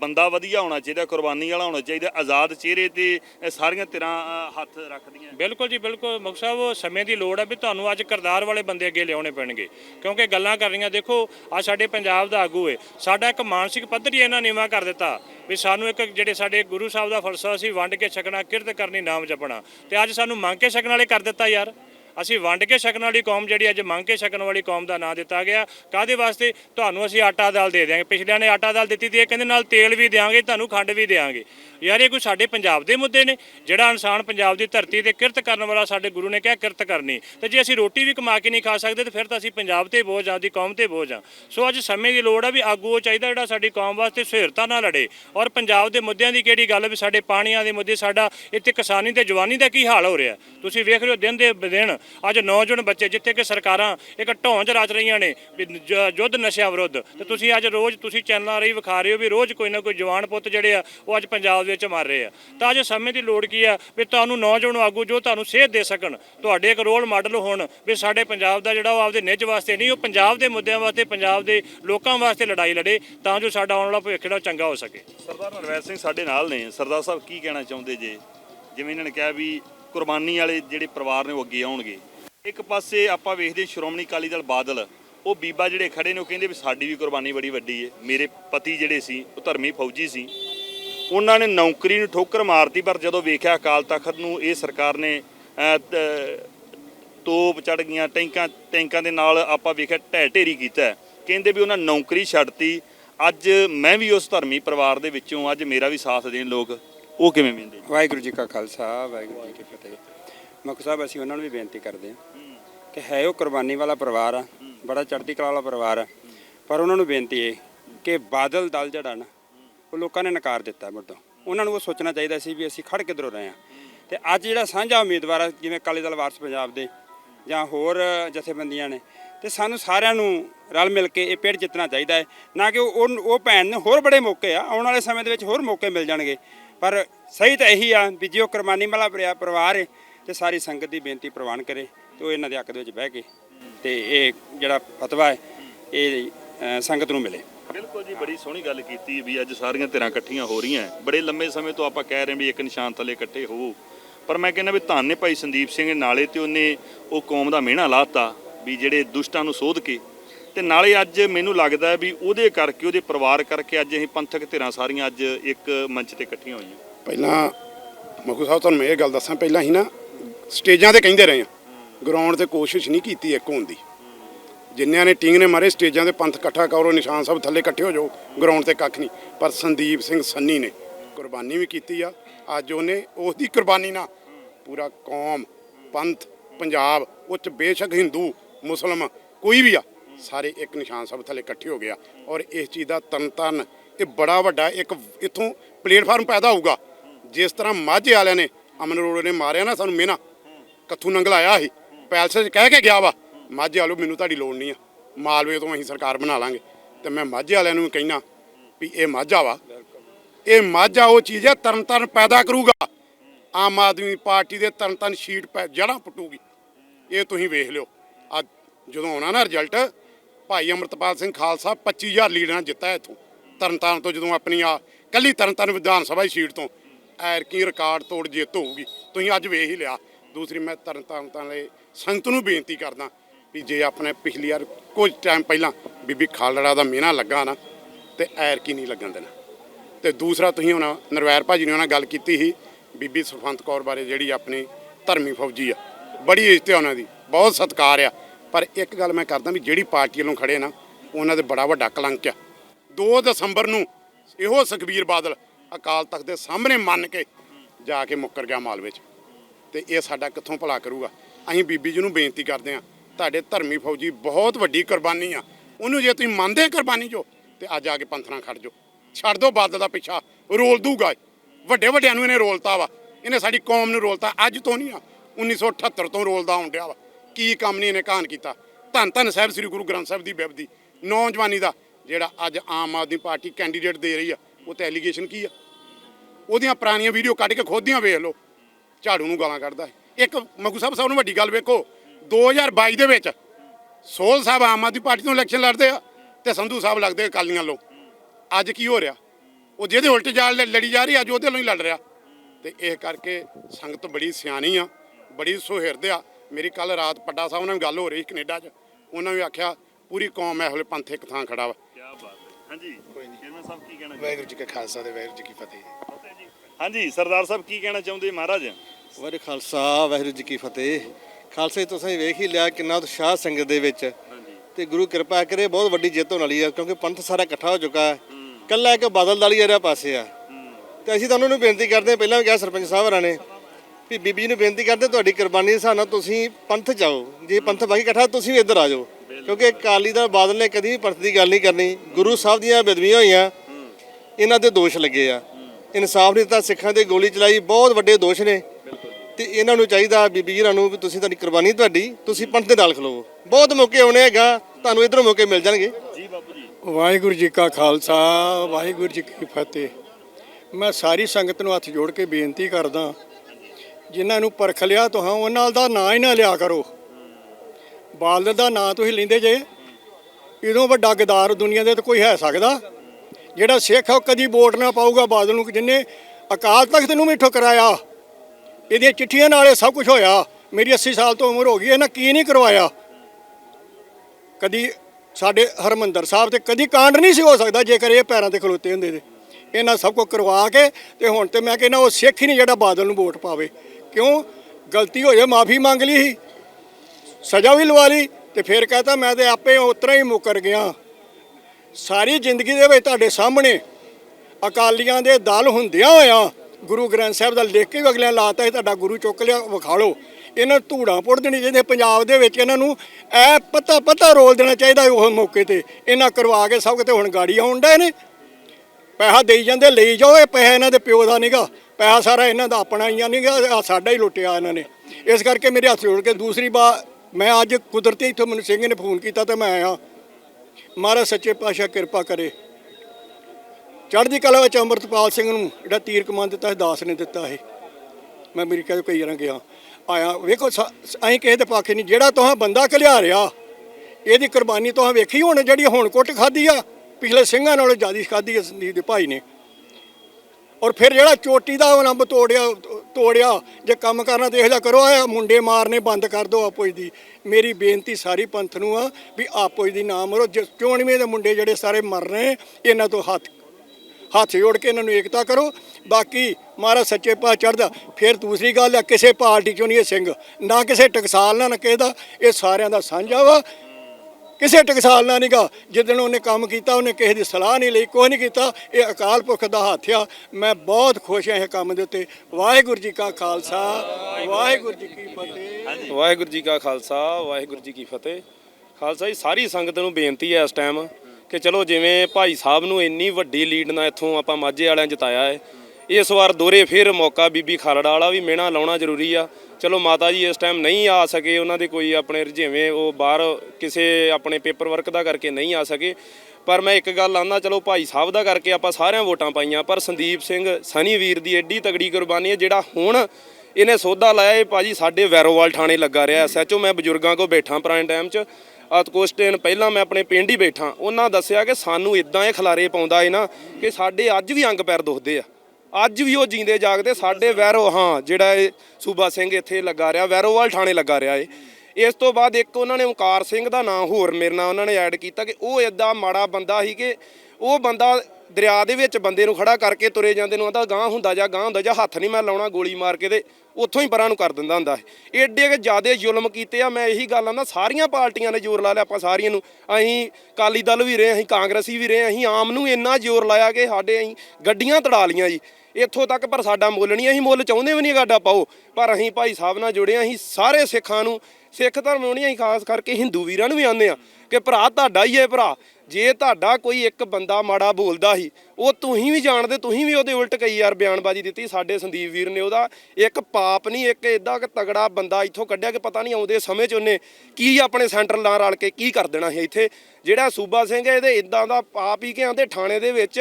ਬੰਦਾ ਵਧੀਆ ਹੋਣਾ ਚਾਹੀਦਾ, ਕੁਰਬਾਨੀ ਵਾਲਾ ਹੋਣਾ ਚਾਹੀਦਾ, ਆਜ਼ਾਦ ਚਿਹਰੇ ਤੇ ਇਹ ਸਾਰੀਆਂ ਤਰ੍ਹਾਂ ਹੱਥ ਰੱਖਦੀਆਂ। ਬਿਲਕੁਲ ਜੀ, ਬਿਲਕੁਲ। ਮੁਖ ਸਾਹਿਬ, ਸਮੇਂ ਦੀ ਲੋੜ ਹੈ ਵੀ ਤੁਹਾਨੂੰ ਅੱਜ ਕਿਰਦਾਰ ਵਾਲੇ ਬੰਦੇ ਅੱਗੇ ਲਿਆਉਣੇ ਪੈਣਗੇ। ਕਿਉਂਕਿ ਗੱਲਾਂ ਕਰਨੀਆਂ ਦੇਖੋ ਆ ਸਾਡੇ ਪੰਜਾਬ ਦਾ ਆਗੂ ਹੈ ਸਾਡਾ ਇੱਕ ਮਾਨਸਿਕ ਪੱਧਰ ਹੀ ਇਹਨਾਂ ਨੀਵਾ ਕਰ ਦਿੱਤਾ ਵੀ ਸਾਨੂੰ ਇੱਕ ਜਿਹੜੇ ਸਾਡੇ ਗੁਰੂ ਸਾਹਿਬ ਦਾ ਫਲਸਫਾ ਸੀ, ਵੰਡ ਕੇ ਛਕਣਾ, ਕਿਰਤ ਕਰਨੀ, ਨਾਮ ਜਪਣਾ। ਤੇ ਅੱਜ ਸਾਨੂੰ ਮੰਗ ਕੇ ਛਕਣ ਵਾਲੇ ਕਰ ਦਿੱਤਾ ਯਾਰ। ਅਸੀਂ ਵੰਡ ਕੇ ਛਕਣ ਵਾਲੀ ਕੌਮ ਜਿਹੜੀ ਅੱਜ ਮੰਗ ਕੇ ਛਕਣ ਵਾਲੀ ਕੌਮ ਦਾ ਨਾਂ ਦਿੱਤਾ ਗਿਆ। ਕਾਦੇ ਵਾਸਤੇ? ਤੁਹਾਨੂੰ ਅਸੀਂ ਆਟਾ ਦਾਲ ਦੇ ਦਿਆਂਗੇ। ਪਿਛਲਿਆਂ ਨੇ ਆਟਾ ਦਾਲ ਦਿੱਤੀ ਤੇ ਇਹ ਕਹਿੰਦੇ ਨਾਲ ਤੇਲ ਵੀ ਦਿਆਂਗੇ, ਤੁਹਾਨੂੰ ਖੰਡ ਵੀ ਦਿਆਂਗੇ। ਯਾਰ ਇਹ ਕੋਈ ਸਾਡੇ ਪੰਜਾਬ ਦੇ ਮੁੱਦੇ ਨੇ। ਜਿਹੜਾ ਇਨਸਾਨ ਪੰਜਾਬ ਦੀ ਧਰਤੀ ਤੇ ਕਿਰਤ ਕਰਨ ਵਾਲਾ ਸਾਡੇ ਗੁਰੂ ਨੇ ਕਿਹਾ, ਕਿਰਤ ਕਰਨੀ। ਤੇ ਜੇ ਅਸੀਂ ਰੋਟੀ ਵੀ ਕਮਾ ਕੇ ਨਹੀਂ ਖਾ ਸਕਦੇ, ਤੇ ਫਿਰ ਤਾਂ ਅਸੀਂ ਪੰਜਾਬ ਤੇ ਬੋਝ ਆ ਦੀ ਕੌਮ ਤੇ ਬੋਝ ਆ। ਸੋ ਅੱਜ ਸਮੇਂ ਦੀ ਲੋੜ ਆ ਵੀ ਆਗੂ ਉਹ ਚਾਹੀਦਾ ਜਿਹੜਾ ਸਾਡੀ ਕੌਮ ਵਾਸਤੇ ਸੁਹਿਰਤਾ ਨਾਲ ਲੜੇ। ਔਰ ਪੰਜਾਬ ਦੇ ਮੁੱਦਿਆਂ ਦੀ ਕਿਹੜੀ ਗੱਲ ਵੀ ਸਾਡੇ ਪਾਣੀਆਂ ਦੇ ਮੁੱਦੇ, ਸਾਡਾ ਇੱਥੇ ਕਿਸਾਨੀ ਤੇ ਜਵਾਨੀ ਦਾ ਕੀ ਹਾਲ ਹੋ ਰਿਹਾ? ਤੁਸੀਂ ਵੇਖ ਰਹੇ ਹੋ ਦਿਨ ਦੇ ਦਿਨ ਅੱਜ ਨੌਜਵਾਨ ਬੱਚੇ ਜਿੱਥੇ ਕਿ ਸਰਕਾਰਾਂ ਇੱਕ ਢੌਂਜ ਰਚ ਰਹੀਆਂ ਨੇ ਵੀ ਜ- ਯੁੱਧ ਨਸ਼ਿਆਂ ਵਿਰੁੱਧ, ਤੇ ਤੁਸੀਂ ਅੱਜ ਰੋਜ਼ ਤੁਸੀਂ ਚੈਨਲਾਂ ਰਹੀ ਵਿਖਾ ਰਹੇ ਹੋ ਵੀ ਰੋਜ਼ ਕੋਈ ਨਾ ਕੋਈ ਜਵਾਨ ਪੁੱਤ ਜਿਹੜੇ ਆ, ਉਹ ਅੱਜ ਪੰਜਾਬ ਦੇ ਵਿੱਚ ਮਰ ਰਹੇ ਆ। ਤਾਂ ਅੱਜ ਸਮੇਂ ਦੀ ਲੋੜ ਕੀ ਆ ਵੀ ਤੁਹਾਨੂੰ ਨੌਜਵਾਨ ਆਗੂ ਜੋ ਤੁਹਾਨੂੰ ਸੇਧ ਦੇ ਸਕਣ, ਤੁਹਾਡੇ ਇੱਕ ਰੋਲ ਮਾਡਲ ਹੋਣ ਵੀ ਸਾਡੇ ਪੰਜਾਬ ਦਾ ਜਿਹੜਾ ਉਹ ਆਪਦੇ ਨਿੱਜ ਵਾਸਤੇ ਨਹੀਂ, ਉਹ ਪੰਜਾਬ ਦੇ ਮੁੱਦਿਆਂ ਵਾਸਤੇ, ਪੰਜਾਬ ਦੇ ਲੋਕਾਂ ਵਾਸਤੇ ਲੜਾਈ ਲੜੇ, ਤਾਂ ਜੋ ਸਾਡਾ ਆਉਣ ਵਾਲਾ ਭਵਿੱਖ ਜਿਹੜਾ ਚੰਗਾ ਹੋ ਸਕੇ। ਸਰਦਾਰ ਨਰਵੈਰ ਸਿੰਘ ਸਾਡੇ ਨਾਲ ਨੇ। ਸਰਦਾਰ ਸਾਹਿਬ ਕੀ ਕਹਿਣਾ ਚਾਹੁੰਦੇ ਜੇ? ਜਿਵੇਂ ਇਹਨਾਂ ਨੇ ਕਿਹਾ ਵੀ ਕੁਰਬਾਨੀ ਵਾਲੇ ਜਿਹੜੇ ਪਰਿਵਾਰ ਨੇ ਉਹ ਅੱਗੇ ਆਉਣਗੇ। ਇੱਕ ਪਾਸੇ ਆਪਾਂ ਵੇਖਦੇ ਸ਼੍ਰੋਮਣੀ ਅਕਾਲੀ ਦਲ ਬਾਦਲ, ਉਹ ਬੀਬਾ ਜਿਹੜੇ ਖੜੇ ਨੇ ਉਹ ਕਹਿੰਦੇ ਵੀ ਸਾਡੀ ਵੀ ਕੁਰਬਾਨੀ ਬੜੀ ਵੱਡੀ ਹੈ ਮੇਰੇ ਪਤੀ ਜਿਹੜੇ ਸੀ, ਉਹ ਧਰਮੀ ਫੌਜੀ ਸੀ। ਉਹਨਾਂ ਨੇ ਨੌਕਰੀ ਨੂੰ ਠੋਕਰ ਮਾਰਤੀ, ਪਰ ਜਦੋਂ ਵੇਖਿਆ ਅਕਾਲ ਤਖਤ ਨੂੰ, ਇਹ ਸਰਕਾਰ ਨੇ ਤੋਪ ਚੜ ਗਈਆਂ, ਟੈਂਕਾਂ ਟੈਂਕਾਂ ਦੇ ਨਾਲ ਆਪਾਂ ਵੇਖਿਆ ਢਹਿ ਢੇਰੀ ਕੀਤਾ। ਕਹਿੰਦੇ ਵੀ ਉਹਨਾਂ ਨੌਕਰੀ ਛੱਡਤੀ। ਅੱਜ ਮੈਂ ਵੀ ਉਸ ਧਰਮੀ ਪਰਿਵਾਰ ਦੇ ਵਿੱਚੋਂ, ਅੱਜ ਮੇਰਾ ਵੀ ਸਾਥ ਦੇਣ ਲੋਕ। ਉਹ ਕਿਵੇਂ ਵੇਂਦੇ ਵਾਹਿਗੁਰੂ ਜੀ ਕਾ ਖਾਲਸਾ, ਵਾਹਿਗੁਰੂ ਜੀ ਕੀ ਫਤਿਹ। ਮੁੱਖ ਸਾਹਿਬ, ਅਸੀਂ ਉਹਨਾਂ ਨੂੰ ਵੀ ਬੇਨਤੀ ਕਰਦੇ ਹਾਂ ਕਿ ਹੈ ਉਹ ਕੁਰਬਾਨੀ ਵਾਲਾ ਪਰਿਵਾਰ ਆ, ਬੜਾ ਚੜ੍ਹਦੀ ਕਲਾ ਵਾਲਾ ਪਰਿਵਾਰ ਆ, ਪਰ ਉਹਨਾਂ ਨੂੰ ਬੇਨਤੀ ਹੈ ਕਿ ਬਾਦਲ ਦਲ ਜਿਹੜਾ ਨਾ, ਉਹ ਲੋਕਾਂ ਨੇ ਨਕਾਰ ਦਿੱਤਾ ਮੁੱਢੋਂ। ਉਹਨਾਂ ਨੂੰ ਉਹ ਸੋਚਣਾ ਚਾਹੀਦਾ ਸੀ ਵੀ ਅਸੀਂ ਖੜ ਕਿੱਧਰੋਂ ਰਹੇ ਆ ਤੇ ਅੱਜ ਜਿਹੜਾ ਸਾਂਝਾ ਉਮੀਦਵਾਰ ਆ, ਜਿਵੇਂ ਅਕਾਲੀ ਦਲ ਵਾਰਸ ਪੰਜਾਬ ਦੇ, ਜਾਂ ਹੋਰ ਜਥੇਬੰਦੀਆਂ ਨੇ, ਤੇ ਸਾਨੂੰ ਸਾਰਿਆਂ ਨੂੰ ਰਲ ਮਿਲ ਕੇ ਇਹ ਪੇੜ ਜਿੱਤਣਾ ਚਾਹੀਦਾ ਹੈ। ਨਾ ਕਿ ਉਹ ਉਹ ਭੈਣ ਨੇ ਹੋਰ ਬੜੇ ਮੌਕੇ ਆ, ਆਉਣ ਵਾਲੇ ਸਮੇਂ ਦੇ ਵਿੱਚ ਹੋਰ ਮੌਕੇ ਮਿਲ ਜਾਣਗੇ। ਪਰ ਸਹੀ ਤਾਂ ਇਹੀ ਆ ਵੀ ਜੇ ਉਹ ਕੁਰਬਾਨੀ ਵਾਲਾ ਪਰਿਆ- ਪਰਿਵਾਰ ਹੈ ਤੇ ਸਾਰੀ ਸੰਗਤ ਦੀ ਬੇਨਤੀ ਪ੍ਰਵਾਨ ਕਰੇ ਤੇ ਉਹ ਇਹਨਾਂ ਦੇ ਹੱਕ ਦੇ ਵਿੱਚ ਬਹਿ ਕੇ ਤੇ ਇਹ ਜਿਹੜਾ ਫਤਵਾ ਹੈ ਇਹ ਸੰਗਤ ਨੂੰ ਮਿਲੇ। ਬਿਲਕੁਲ ਜੀ, ਬੜੀ ਸੋਹਣੀ ਗੱਲ ਕੀਤੀ ਵੀ ਅੱਜ ਸਾਰੀਆਂ ਧਿਰਾਂ ਇਕੱਠੀਆਂ ਹੋ ਰਹੀਆਂ ਬੜੇ ਲੰਮੇ ਸਮੇਂ ਤੋਂ ਆਪਾਂ ਕਹਿ ਰਹੇ ਵੀ ਇੱਕ ਨਿਸ਼ਾਨ ਥੱਲੇ ਇਕੱਠੇ ਹੋ। ਪਰ ਮੈਂ ਕਹਿੰਦਾ ਵੀ ਧੰਨ ਨੇ ਭਾਈ ਸੰਦੀਪ ਸਿੰਘ ਨਾਲੇ ਤੇ ਉਹਨੇ ਉਹ ਕੌਮ ਦਾ ਮਿਹਣਾ ਲਾਤਾ ਵੀ ਜਿਹੜੇ ਦੁਸ਼ਟਾਂ ਨੂੰ ਸੋਧ ਕੇ ਤੇ ਨਾਲੇ ਅੱਜ ਮੈਨੂੰ ਲੱਗਦਾ ਵੀ ਉਹਦੇ ਕਰਕੇ, ਉਹਦੇ ਪਰਿਵਾਰ ਕਰਕੇ ਅੱਜ ਅਸੀਂ ਪੰਥਕ ਧਿਰਾਂ ਸਾਰੀਆਂ ਅੱਜ ਇੱਕ ਮੰਚ ਤੇ ਇਕੱਠੀਆਂ ਹੋਈਆਂ। ਪਹਿਲਾਂ ਮਖੂ ਸਾਹਿਬ, ਤੁਹਾਨੂੰ ਮੈਂ ਇਹ ਗੱਲ ਦੱਸਾਂ, ਪਹਿਲਾਂ ਹੀ ਨਾ ਸਟੇਜਾਂ ਤੇ ਕਹਿੰਦੇ ਰਹੇ ਆ ਗਰਾਊਂਡ ਤੇ ਕੋਸ਼ਿਸ਼ ਨਹੀਂ ਕੀਤੀ ਇੱਕ ਹੋਣ ਦੀ। ਜਿੰਨਿਆਂ ਨੇ ਟੀਂਗ ਨੇ ਮਾਰੇ, ਸਟੇਜਾਂ ਤੇ ਪੰਥ ਇਕੱਠਾ ਕਰੋ, ਨਿਸ਼ਾਨ ਸਾਹਿਬ ਥੱਲੇ ਇਕੱਠੇ ਹੋ ਜਾਓ ਗਰਾਊਂਡ ਤੇ ਕੱਖ ਨਹੀਂ। ਪਰ ਸੰਦੀਪ ਸਿੰਘ ਸੰਨੀ ਨੇ ਕੁਰਬਾਨੀ ਵੀ ਕੀਤੀ ਆ। ਅੱਜ ਉਹਨੇ ਉਸ ਦੀ ਕੁਰਬਾਨੀ ਨਾਲ ਪੂਰਾ ਕੌਮ, ਪੰਥ, ਪੰਜਾਬ ਉਹ ਚ ਬੇਸ਼ੱਕ ਹਿੰਦੂ ਮੁਸਲਮ ਕੋਈ ਵੀ ਆ ਸਾਰੇ ਇੱਕ ਨਿਸ਼ਾਨ ਸਭ ਥੱਲੇ ਇਕੱਠੇ ਹੋ ਗਿਆ ਔਰ ਇਸ ਚੀਜ਼ ਦਾ ਤਨ ਤਨ ਇਹ ਬੜਾ ਵੱਡਾ ਇੱਕ ਇਥੋਂ ਪਲੇਟਫਾਰਮ ਪੈਦਾ ਹੋਊਗਾ। ਜਿਸ ਤਰ੍ਹਾਂ ਮਾਝੇ ਵਾਲਿਆਂ ਨੇ ਅਮਨ ਰੋਡ ਨੇ ਮਾਰਿਆ ਨਾ ਸਾਨੂੰ ਮਿਹਨਾ ਕੱਥੂ ਨੰਗਲਾਇਆ ਸੀ, ਪੈਲਸ 'ਚ ਕਹਿ ਕੇ ਗਿਆ ਵਾ, ਮਾਝੇ ਵਾਲੋ ਮੈਨੂੰ ਤੁਹਾਡੀ ਲੋੜ ਨਹੀਂ ਆ, ਮਾਲਵੇ ਤੋਂ ਅਸੀਂ ਸਰਕਾਰ ਬਣਾ ਲਾਂਗੇ। ਤੇ ਮੈਂ ਮਾਝੇ ਵਾਲਿਆਂ ਨੂੰ ਕਹਿਣਾ ਵੀ ਇਹ ਮਾਝਾ ਵਾ। ਇਹ ਮਾਝਾ ਉਹ ਚੀਜ਼ ਹੈ ਤਰਨ ਤਰਨ ਪੈਦਾ ਕਰੂਗਾ। ਆਮ ਆਦਮੀ ਪਾਰਟੀ ਦੇ ਤਰਨ ਤਰਨ ਸ਼ੀਟ ਪੈ ਜੜਾਂ ਪੁੱਟੂਗੀ। ਇਹ ਤੁਸੀਂ ਵੇਖ ਲਿਓ। ਅੱਜ ਜਦੋਂ ਆਉਣਾ ਨਾ ਰਿਜ਼ਲਟ ਭਾਈ ਅਮਰਤਪਾਲ ਸਿੰਘ ਖਾਲਸਾ 25000 ਲੀਡਰ ਨਾਲ ਜਿੱਤਾ ਇੱਥੋਂ, ਤਰਨਤਾਰਨ ਤੋਂ ਜਦੋਂ ਆਪਣੀ ਆ ਕੱਲੀ ਤਰਨਤਾਰਨ ਵਿਧਾਨ ਸਭਾ ਦੀ ਸੀਟ ਤੋਂ ਐਰਕੀ ਰਿਕਾਰਡ ਤੋੜ ਜਿੱਤ ਹੋਊਗੀ, ਤੁਸੀਂ ਅੱਜ ਵੇਖ ਹੀ ਲਿਆ। ਦੂਸਰੀ ਮੈਂ ਤਰਨਤਾਰਨ ਤਾਂ ਲਈ ਸੰਗਤ ਨੂੰ ਬੇਨਤੀ ਕਰਦਾ ਵੀ ਜੇ ਆਪਣੇ ਪਿਛਲੀ ਵਾਰ ਕੁਝ ਟਾਈਮ ਪਹਿਲਾਂ ਬੀਬੀ ਖਾਲੜਾ ਦਾ ਮਹੀਨਾ ਲੱਗਾ ਨਾ, ਤੇ ਐਰਕੀ ਨਹੀਂ ਲੱਗਣ ਦੇਣਾ। ਤੇ ਦੂਸਰਾ ਤੁਸੀਂ ਹੁਣ ਨਰਵੈਰ ਭਾਜੀ ਨੇ ਉਹਨਾਂ ਗੱਲ ਕੀਤੀ ਸੀ, ਬੀਬੀ ਸੁਖਵੰਤ ਕੌਰ ਬਾਰੇ ਜਿਹੜੀ ਆਪਣੀ ਧਰਮੀ ਫੌਜੀ ਆ, ਬੜੀ ਇੱਜ਼ਤ ਆ ਉਹਨਾਂ ਦੀ, ਬਹੁਤ ਸਤਿਕਾਰ ਆ। ਪਰ ਇੱਕ ਗੱਲ ਮੈਂ ਕਰਦਾ ਵੀ ਜਿਹੜੀ ਪਾਰਟੀ ਵੱਲੋਂ ਖੜੇ ਨਾ, ਉਹਨਾਂ ਦੇ ਬੜਾ ਵੱਡਾ ਕਲੰਕ ਆ। 2 ਦਸੰਬਰ ਨੂੰ ਇਹੋ ਸੁਖਬੀਰ ਬਾਦਲ ਅਕਾਲ ਤਖਤ ਦੇ ਸਾਹਮਣੇ ਮੰਨ ਕੇ ਜਾ ਕੇ ਮੁੱਕਰ ਗਿਆ ਮਾਲਵੇ 'ਚ ਤੇ ਇਹ ਸਾਡਾ ਕਿੱਥੋਂ ਭਲਾ ਕਰੂਗਾ? ਅਸੀਂ ਬੀਬੀ ਜੀ ਨੂੰ ਬੇਨਤੀ ਕਰਦੇ ਹਾਂ, ਤੁਹਾਡੇ ਧਰਮੀ ਫੌਜੀ ਬਹੁਤ ਵੱਡੀ ਕੁਰਬਾਨੀ ਆ। ਉਹਨੂੰ ਜੇ ਤੁਸੀਂ ਮੰਨਦੇ ਕੁਰਬਾਨੀ ਜੋ ਤੇ ਅੱਜ ਆ ਕੇ ਪੰਥਨਾ ਖੜ ਜੋ ਛੱਡ ਦਿਓ ਬਾਦਲ ਦਾ ਪਿੱਛਾ, ਰੋਲ ਦੂਗਾ ਵੱਡੇ ਵੱਡਿਆਂ ਨੂੰ ਇਹਨੇ ਰੋਲਤਾ ਵਾ। ਇਹਨੇ ਸਾਡੀ ਕੌਮ ਨੂੰ ਰੋਲਤਾ, ਅੱਜ ਤੋਂ ਨਹੀਂ ਆ 1978 ਤੋਂ ਰੋਲਦਾ ਆਉਣ ਡਿਆ ਵਾ। ਕੀ ਕੰਮ ਨਹੀਂ ਇਹਨੇ ਕਾਨ ਕੀਤਾ। ਧੰਨ ਧੰਨ ਸਾਹਿਬ ਸ੍ਰੀ ਗੁਰੂ ਗ੍ਰੰਥ ਸਾਹਿਬ ਦੀ ਬਿਬਦੀ ਨੌਜਵਾਨੀ ਦਾ ਜਿਹੜਾ ਅੱਜ ਆਮ ਆਦਮੀ ਪਾਰਟੀ ਕੈਂਡੀਡੇਟ ਦੇ ਰਹੀ ਆ, ਉਹ ਤੇ ਐਲੀਗੇਸ਼ਨ ਕੀ ਆ? ਉਹਦੀਆਂ ਪੁਰਾਣੀਆਂ ਵੀਡੀਓ ਕੱਢ ਕੇ ਖੋਦੀਆਂ ਵੇਖ ਲਓ। ਝਾੜੂ ਨੂੰ ਗਾਲਾਂ ਕੱਢਦਾ ਇੱਕ ਮਗੂ ਸਾਹਿਬ ਸਭ ਨੂੰ ਵੱਡੀ ਗੱਲ ਵੇਖੋ। 2022 ਦੇ ਵਿੱਚ ਸੋਲ ਸਾਹਿਬ ਆਮ ਆਦਮੀ ਪਾਰਟੀ ਤੋਂ ਇਲੈਕਸ਼ਨ ਲੜਦੇ ਆ ਤੇ ਸੰਧੂ ਸਾਹਿਬ ਲੱਗਦੇ ਅਕਾਲੀਆਂ ਲੋ ਅੱਜ ਕੀ ਹੋ ਰਿਹਾ? ਉਹ ਜਿਹਦੇ ਉਲਟ ਜਾਲ ਲ- ਲੜੀ ਜਾ ਰਹੀ ਅੱਜ ਉਹਦੇ ਵੱਲੋਂ ਹੀ ਲੜ ਰਿਹਾ। ਤੇ ਇਹ ਕਰਕੇ ਸੰਗਤ ਬੜੀ ਸਿਆਣੀ ਆ, ਬੜੀ ਸੁਹਿਰਦ ਆ। ਮੇਰੀ ਕੱਲ ਰਾਤ ਪੱਡਾ ਸਾਹਿਬ ਨਾਲ ਗੱਲ ਹੋ ਰਹੀ ਸੀ ਕੈਨੇਡਾ 'ਚ। ਉਹਨਾਂ ਵੀ ਆਖਿਆ ਪੂਰੀ ਕੌਮ ਐ ਹਲੇ ਪੰਥ ਇੱਕ ਥਾਂ ਖੜਾ ਵਾ। ਕੀ ਬਾਤ ਹੈ। ਹਾਂਜੀ ਚੇਅਰਮੈਨ ਸਾਹਿਬ ਕੀ ਕਹਿਣਾ ਵਾਹਿਗੁਰੂ ਜੀ ਕਾ ਖਾਲਸਾ ਤੇ ਵਾਹਿਗੁਰੂ ਜੀ ਕੀ ਫਤਿਹ। ਹਾਂਜੀ ਸਰਦਾਰ ਸਾਹਿਬ ਕੀ ਕਹਿਣਾ ਚਾਹੁੰਦੇ ਮਹਾਰਾਜ? ਵਾਹਿਗੁਰੂ ਖਾਲਸਾ ਵਾਹਿਗੁਰੂ ਜੀ ਕੀ ਫਤਿਹ। ਖਾਲਸੇ ਤੁਸੀਂ ਵੇਖ ਹੀ ਲਿਆ ਕਿੰਨਾ ਉਤਸ਼ਾਹ ਸੰਗਤ ਦੇ ਵਿੱਚ। ਤੇ ਗੁਰੂ ਕਿਰਪਾ ਕਰੇ ਬਹੁਤ ਵੱਡੀ ਜਿੱਤ ਹੋਣ ਵਾਲੀ ਆ ਕਿਉਂਕਿ ਪੰਥ ਸਾਰਾ ਇਕੱਠਾ ਹੋ ਚੁੱਕਾ ਹੈ। ਕੱਲਾ ਇੱਕ ਬਾਦਲ ਦਾਲੀ ਜਿਹੜਾ ਪਾਸੇ ਆ। ਤੇ ਅਸੀਂ ਤਾਂ ਉਹਨਾਂ ਨੂੰ ਬੇਨਤੀ ਕਰਦੇ ਹਾਂ ਪਹਿਲਾਂ ਵੀ ਕਿਹਾ ਸਰਪੰਚ ਸਾਹਿਬ ਹੋਰਾਂ ਨੇ ਵੀ ਬੀਬੀ ਜੀ ਨੂੰ ਬੇਨਤੀ ਕਰਦੇ ਤੁਹਾਡੀ ਕੁਰਬਾਨੀ ਦੇ ਹਿਸਾਬ ਨਾਲ ਤੁਸੀਂ ਪੰਥ ਜਾਓ। ਜੇ ਪੰਥ ਬਾਕੀ ਇਕੱਠਾ ਤੁਸੀਂ ਵੀ ਇੱਧਰ ਆ ਜਾਓ। ਕਿਉਂਕਿ ਅਕਾਲੀ ਦਾ ਬਾਦਲ ਨੇ ਕਦੀ ਵੀ ਪੰਥ ਦੀ ਗੱਲ ਨਹੀਂ ਕਰਨੀ। ਗੁਰੂ ਸਾਹਿਬ ਦੀਆਂ ਬਦਮੀਆਂ ਹੋਈਆਂ, ਇਹਨਾਂ ਤੇ ਦੋਸ਼ ਲੱਗੇ ਆ। ਇਨਸਾਫ ਨਹੀਂ ਦਿੱਤਾ, ਸਿੱਖਾਂ ਤੇ ਗੋਲੀ ਚਲਾਈ, ਬਹੁਤ ਵੱਡੇ ਦੋਸ਼ ਨੇ। ਤੇ ਇਹਨਾਂ ਨੂੰ ਚਾਹੀਦਾ ਬੀਬੀ ਜੀ ਨੂੰ ਵੀ ਤੁਸੀਂ ਤੁਹਾਡੀ ਕੁਰਬਾਨੀ ਤੁਹਾਡੀ, ਤੁਸੀਂ ਪੰਥ ਦੇ ਨਾਲ ਖਲੋਵੋ। ਬਹੁਤ ਮੌਕੇ ਆਉਣੇ ਹੈਗਾ, ਤੁਹਾਨੂੰ ਇਧਰੋਂ ਮੌਕੇ ਮਿਲ ਜਾਣਗੇ। ਵਾਹਿਗੁਰੂ ਜੀ ਕਾ ਖਾਲਸਾ, ਵਾਹਿਗੁਰੂ ਜੀ ਕੀ ਫਤਿਹ। ਮੈਂ ਸਾਰੀ ਸੰਗਤ ਨੂੰ ਹੱਥ ਜੋੜ ਕੇ ਬੇਨਤੀ ਕਰਦਾ ਜਿਨ੍ਹਾਂ ਨੂੰ ਪਰਖ ਲਿਆ ਤੁਹਾਂ, ਉਹਨਾਂ ਦਾ ਨਾਂ ਹੀ ਨਾ ਲਿਆ ਕਰੋ। ਬਾਦਲ ਦਾ ਨਾਂ ਤੁਸੀਂ ਲੈਂਦੇ ਜੇ। ਇਦੋਂ ਵੱਡਾ ਗਦਾਰ ਦੁਨੀਆ ਦੇ ਤਾਂ ਕੋਈ ਹੈ ਸਕਦਾ? ਜਿਹੜਾ ਸਿੱਖ ਆ, ਉਹ ਕਦੀ ਵੋਟ ਨਾ ਪਾਊਗਾ ਬਾਦਲ ਨੂੰ, ਜਿੰਨੇ ਅਕਾਲ ਤਖਤ ਨੂੰ ਵੀ ਠੁਕਰਾਇਆ ਇਹਦੀਆਂ ਚਿੱਠੀਆਂ ਨਾਲੇ ਸਭ ਕੁਝ ਹੋਇਆ। ਮੇਰੀ 80 ਸਾਲ ਤੋਂ ਉਮਰ ਹੋ ਗਈ, ਇਹਨਾਂ ਕੀ ਨਹੀਂ ਕਰਵਾਇਆ? ਕਦੀ ਸਾਡੇ ਹਰਮੰਦਰ ਸਾਹਿਬ ਤੇ ਕਦੀ ਕਾਂਡ ਨਹੀਂ ਸੀ ਹੋ ਸਕਦਾ, ਜੇਕਰ ਇਹ ਪੈਰਾਂ ਤੇ ਖਲੋਤੇ ਹੁੰਦੇ ਤੇ। ਇਹਨਾਂ ਸਭ ਕੁਝ ਕਰਵਾ ਕੇ ਤੇ ਹੁਣ ਤੇ ਮੈਂ ਕਹਿੰਦਾ, ਉਹ ਸਿੱਖ ਹੀ ਨਹੀਂ ਜਿਹੜਾ ਬਾਦਲ ਨੂੰ ਵੋਟ ਪਾਵੇ। ਕਿਉਂ ਗਲਤੀ ਹੋ ਜਾਏ? ਮਾਫੀ ਮੰਗ ਲਈ ਸੀ। ਸਜ਼ਾ ਵੀ ਲਵਾ ਲਈ ਤੇ ਫਿਰ ਕਹਤਾ, ਮੈਂ ਤੇ ਆਪੇ ਉਤਰਾ ਹੀ ਮੁੱਕਰ ਗਿਆ। ਸਾਰੀ ਜ਼ਿੰਦਗੀ ਦੇ ਵਿੱਚ ਤੁਹਾਡੇ ਸਾਹਮਣੇ ਅਕਾਲੀਆਂ ਦੇ ਦਲ ਹੁੰਦਿਆਂ ਹੋਇਆ ਗੁਰੂ ਗ੍ਰੰਥ ਸਾਹਿਬ ਦਾ ਲਿਖ ਕੇ ਵੀ ਅਗਲਿਆਂ ਲਾਤਾ ਹੈ ਤੁਹਾਡਾ ਗੁਰੂ ਚੁੱਕ ਲਿਆ, ਵਿਖਾ ਲਓ। ਇਹਨਾਂ ਨੂੰ ਧੂੜਾਂ ਪੁੱਟ ਦੇਣੀ ਚਾਹੀਦੀ, ਪੰਜਾਬ ਦੇ ਵਿੱਚ ਇਹਨਾਂ ਨੂੰ ਐ ਪਤਾ ਪਤਾ ਰੋਲ ਦੇਣਾ ਚਾਹੀਦਾ ਉਹ ਮੌਕੇ ਤੇ। ਇਹਨਾਂ ਕਰਵਾ ਕੇ ਸਭ ਕਿਤੇ ਹੁਣ ਗਾੜੀ ਆਉਣ ਡਏ ਨੇ। ਪੈਸਾ ਦੇਈ ਜਾਂਦੇ, ਲਈ ਜਾਓ, ਇਹ ਪੈਸਾ ਇਹਨਾਂ ਦੇ ਪਿਓ ਦਾ ਨਹੀਂਗਾ ਪੈਸਾ ਸਾਰਾ ਇਹਨਾਂ ਦਾ ਆਪਣਾ ਹੀ ਨਹੀਂਗਾ ਆਹ ਸਾਡਾ ਹੀ ਲੁੱਟਿਆ ਇਹਨਾਂ ਨੇ। ਇਸ ਕਰਕੇ ਮੇਰੇ ਹੱਥ ਜੋੜ ਕੇ ਦੂਸਰੀ ਵਾਰ ਮੈਂ ਅੱਜ ਕੁਦਰਤੀ ਇੱਥੋਂ ਮੈਨੂੰ ਸਿੰਘ ਨੇ ਫੋਨ ਕੀਤਾ ਤੇ ਮੈਂ ਆਇਆ। ਮਹਾਰਾਜ ਸੱਚੇ ਪਾਤਸ਼ਾਹ ਕਿਰਪਾ ਕਰੇ। ਚੜ੍ਹਦੀ ਕਲਾ ਵਿੱਚ ਅੰਮ੍ਰਿਤਪਾਲ ਸਿੰਘ ਨੂੰ ਜਿਹੜਾ ਤੀਰ ਕਮਾਨ ਦਿੱਤਾ ਸੀ, ਦਾਸ ਨੇ ਦਿੱਤਾ ਇਹ ਮੈਂ ਅਮਰੀਕਾ ਤੋਂ ਕਈ ਵਾਰਾਂ ਗਿਆ। ਆਇਆ, ਵੇਖੋ ਸ- ਅਸੀਂ ਕਿਸੇ ਦੇ ਪਾਖੇ ਨਹੀਂ। ਜਿਹੜਾ ਤੁਹਾਂ ਬੰਦਾ ਘਲਿਆ ਰਿਹਾ ਇਹਦੀ ਕੁਰਬਾਨੀ ਤੁਹਾਂ ਵੇਖੀ ਹੁਣ ਜਿਹੜੀ ਹੁਣ ਕੁੱਟ ਖਾਦੀ ਆ? ਪਿਛਲੇ ਸਿੰਘਾਂ ਨਾਲੋਂ ਜ਼ਿਆਦਾ ਖਾਦੀ ਆ ਸੰਦੀਪ ਦੇ ਭਾਈ ਨੇ। ਔਰ ਫਿਰ ਜਿਹੜਾ ਚੋਟੀ ਦਾ ਨੰਬ ਤੋੜਿਆ ਤੋੜਿਆ, ਜੇ ਕੰਮ ਕਰਨਾ ਦੇਖ ਲਿਆ ਕਰੋ ਆ ਮੁੰਡੇ ਮਾਰਨੇ ਬੰਦ ਕਰ ਦਿਓ ਆਪੋ ਦੀ। ਮੇਰੀ ਬੇਨਤੀ ਸਾਰੀ ਪੰਥ ਨੂੰ ਆ ਵੀ ਆਪੋ ਦੀ ਨਾ ਮਰੋ। ਜਿਸ- ਚੋਣਵੇਂ ਦੇ ਮੁੰਡੇ ਜਿਹੜੇ ਸਾਰੇ ਮਰ ਰਹੇ ਇਹਨਾਂ ਤੋਂ ਹੱਥ ਹੱਥ ਜੋੜ ਕੇ ਇਹਨਾਂ ਨੂੰ ਏਕਤਾ ਕਰੋ। ਬਾਕੀ ਮਹਾਰਾਜ ਸੱਚੇ ਪਾਤਸ਼ਾਹ ਚੜਦਾ ਫਿਰ ਦੂਸਰੀ ਗੱਲ ਆ, ਕਿਸੇ ਪਾਰਟੀ ਚੋਂ ਨਹੀਂ ਇਹ ਸਿੰਘ, ਨਾ ਕਿਸੇ ਟਕਸਾਲ ਨਾਲ ਨਾ ਕਿਸੇ ਦਾ। ਇਹ ਸਾਰਿਆਂ ਦਾ ਸਾਂਝਾ ਵਾ। ਕਿਸੇ ਟਕਸਾਲ ਨਾਲ ਨਹੀਂਗਾ ਜਿੱਦਣ ਉਹਨੇ ਕੰਮ ਕੀਤਾ, ਉਹਨੇ ਕਿਸੇ ਦੀ ਸਲਾਹ ਨਹੀਂ ਲਈ ਕੋਈ ਨਹੀਂ ਕੀਤਾ। ਇਹ ਅਕਾਲ ਪੁਰਖ ਦਾ ਹੱਥ ਆ। ਮੈਂ ਬਹੁਤ ਖੁਸ਼ ਹਾਂ ਇਹ ਕੰਮ ਦੇ ਉੱਤੇ। ਵਾਹਿਗੁਰੂ ਜੀ ਕਾ ਖਾਲਸਾ। ਵਾਹਿਗੁਰੂ ਜੀ ਕੀ ਫਤਿਹ। ਵਾਹਿਗੁਰੂ ਜੀ ਕਾ ਖਾਲਸਾ, ਵਾਹਿਗੁਰੂ ਜੀ ਕੀ ਫਤਿਹ। ਖਾਲਸਾ ਜੀ, ਸਾਰੀ ਸੰਗਤ ਨੂੰ ਬੇਨਤੀ ਹੈ ਇਸ ਟਾਈਮ ਕਿ ਚਲੋ ਜਿਵੇਂ ਭਾਈ ਸਾਹਿਬ ਨੂੰ ਇੰਨੀ ਵੱਡੀ ਲੀਡ ਨਾਲ ਇੱਥੋਂ ਆਪਾਂ ਮਾਝੇ ਵਾਲਿਆਂ ਜਿਤਾਇਆ ਹੈ ਇਸ ਵਾਰ ਦੋਰੇ ਫਿਰ ਮੌਕਾ ਬੀਬੀ ਖਾਲੜਾ ਵਾਲਾ ਵੀ ਮਿਹਣਾ ਲਾਉਣਾ ਜ਼ਰੂਰੀ ਆ। ਚਲੋ ਮਾਤਾ ਜੀ ਇਸ ਟਾਈਮ ਨਹੀਂ ਆ ਸਕੇ, ਉਹਨਾਂ ਦੇ ਕੋਈ ਆਪਣੇ ਰੁਝੇਵੇਂ, ਉਹ ਬਾਹਰ ਕਿਸੇ ਆਪਣੇ ਪੇਪਰ ਵਰਕ ਦਾ ਕਰਕੇ ਨਹੀਂ ਆ ਸਕੇ। ਪਰ ਮੈਂ ਇੱਕ ਗੱਲ ਆਂਦਾ ਚਲੋ ਭਾਈ ਸਾਹਿਬ ਦਾ ਕਰਕੇ ਆਪਾਂ ਸਾਰਿਆਂ ਵੋਟਾਂ ਪਾਈਆਂ, ਪਰ ਸੰਦੀਪ ਸਿੰਘ ਸਨੀ ਵੀਰ ਦੀ ਐਡੀ ਤਗੜੀ ਕੁਰਬਾਨੀ ਹੈ, ਜਿਹੜਾ ਹੁਣ ਇਹਨੇ ਸੋਧਾ ਲਾਇਆ, ਇਹ ਭਾਜੀ ਸਾਡੇ ਵੈਰੋਵਾਲ ਥਾਣੇ ਲੱਗਾ ਰਿਹਾ ਐਸਐਚਓ ਮੈਂ ਬਜ਼ੁਰਗਾਂ ਕੋ ਬੈਠਾ ਪੁਰਾਣੇ ਟਾਈਮ 'ਚ। ਅੱਜ ਕੁਛ ਦਿਨ ਪਹਿਲਾਂ ਮੈਂ ਆਪਣੇ ਪਿੰਡ ਹੀ ਬੈਠਾ, ਉਹਨਾਂ ਦੱਸਿਆ ਕਿ ਸਾਨੂੰ ਇਦਾਂ ਇਹ ਖਲਾਰੇ ਪਾਉਂਦਾ ਏ ਨਾ, ਕਿ ਸਾਡੇ ਅੱਜ ਵੀ ਅੰਗ ਪੈਰ ਦੁਖਦੇ ਆ। ਅੱਜ ਵੀ ਉਹ ਜੀਂਦੇ ਜਾਗਦੇ, ਸਾਡੇ ਵੈਰੋ, ਹਾਂ, ਜਿਹੜਾ ਇਹ ਸੂਬਾ ਸਿੰਘ ਇੱਥੇ ਲੱਗਾ ਰਿਹਾ, ਵੈਰੋਵਾਲ ਥਾਣੇ ਲੱਗਾ ਰਿਹਾ ਏ ਇਸ ਤੋਂ ਬਾਅਦ ਇੱਕ ਉਹਨਾਂ ਨੇ ਓਂਕਾਰ ਸਿੰਘ ਦਾ ਨਾਂ ਹੋਰ ਮੇਰੇ ਨਾਲ ਉਹਨਾਂ ਨੇ ਐਡ ਕੀਤਾ ਕਿ ਉਹ ਇਦਾਂ ਮਾੜਾ ਬੰਦਾ ਸੀ ਕਿ ਉਹ ਬੰਦਾ ਦਰਿਆ ਦੇ ਵਿੱਚ ਬੰਦੇ ਨੂੰ ਖੜਾ ਕਰਕੇ ਤੁਰੇ ਜਾਂਦੇ ਨੂੰ ਆਂਦਾ ਗਾਂ ਹੁੰਦਾ ਜਾਂ ਗਾਂ ਹੁੰਦਾ ਜਾਂ, ਹੱਥ ਨਹੀਂ ਮੈਂ ਲਾਉਣਾ ਗੋਲੀ ਮਾਰ ਕੇ ਤੇ ਉੱਥੋਂ ਹੀ ਪਰਾਂ ਨੂੰ ਕਰ ਦਿੰਦਾ ਹੁੰਦਾ ਹੈ ਏਡੇ ਕਿ ਜਿਆਦੇ ਜ਼ੁਲਮ ਕੀਤੇ ਆ, ਮੈਂ ਇਹੀ ਗੱਲ ਆਂਦਾ, ਸਾਰੀਆਂ ਪਾਰਟੀਆਂ ਨੇ ਜ਼ੋਰ ਲਾ ਲਿਆ ਆਪਾਂ ਸਾਰੀਆਂ ਨੂੰ। ਅਸੀਂ ਕਾਲੀ ਦਲ ਵੀ ਰਹੇ, ਅਸੀਂ ਕਾਂਗਰਸੀ ਵੀ ਰਹੇ, ਅਸੀਂ ਆਮ ਨੂੰ ਇੰਨਾ ਜ਼ੋਰ ਲਾਇਆ ਕਿ ਸਾਡੇ ਅਸੀਂ ਗੱਡੀਆਂ ਤੜਾ ਲੀਆਂ ਜੀ। ਇੱਥੋਂ ਤੱਕ ਪਰ ਸਾਡਾ ਮੁੱਲ ਨਹੀਂ, ਅਸੀਂ ਮੁੱਲ ਚਾਹੁੰਦੇ ਵੀ ਨਹੀਂ ਗਾਡਾ ਪਾਓ। ਪਰ ਅਸੀਂ ਭਾਈ ਸਾਹਿਬ ਨਾਲ ਜੁੜੇ ਹਾਂ, ਅਸੀਂ ਸਾਰੇ ਸਿੱਖਾਂ ਨੂੰ, ਸਿੱਖ ਧਰਮ ਨੂੰ ਨਹੀਂ, ਅਸੀਂ ਖਾਸ ਕਰਕੇ ਹਿੰਦੂ ਵੀਰਾਂ ਨੂੰ ਵੀ ਆਉਂਦੇ ਆ ਕਿ ਭਰਾ ਤੁਹਾਡਾ ਹੀ ਹੈ ਭਰਾ। ਜੇ ਤੁਹਾਡਾ ਕੋਈ ਇੱਕ ਬੰਦਾ ਮਾੜਾ ਬੋਲਦਾ ਸੀ, ਉਹ ਤੁਸੀਂ ਵੀ ਜਾਣਦੇ, ਤੁਸੀਂ ਵੀ ਉਹਦੇ ਉਲਟ ਕਈ ਯਾਰ ਬਿਆਨਬਾਜ਼ੀ ਦਿੱਤੀ। ਸਾਡੇ ਸੰਦੀਪ ਵੀਰ ਨੇ ਉਹਦਾ ਇੱਕ ਪਾਪ ਨਹੀਂ, ਇੱਕ ਇਦਾਂ ਕਿ ਤਗੜਾ ਬੰਦਾ ਇੱਥੋਂ ਕੱਢਿਆ ਕਿ ਪਤਾ ਨਹੀਂ ਆਉਂਦੇ ਸਮੇਂ 'ਚ ਉਹਨੇ ਕੀ ਆਪਣੇ ਸੈਂਟਰ ਨਾਲ ਰਲ ਕੇ ਕੀ ਕਰ ਦੇਣਾ ਸੀ ਇੱਥੇ। ਜਿਹੜਾ ਸੂਬਾ ਸਿੰਘ ਹੈ, ਇਹਦੇ ਇਦਾਂ ਦਾ ਪਾਪ ਹੀ ਕਿ ਆਂਦੇ ਥਾਣੇ ਦੇ ਵਿੱਚ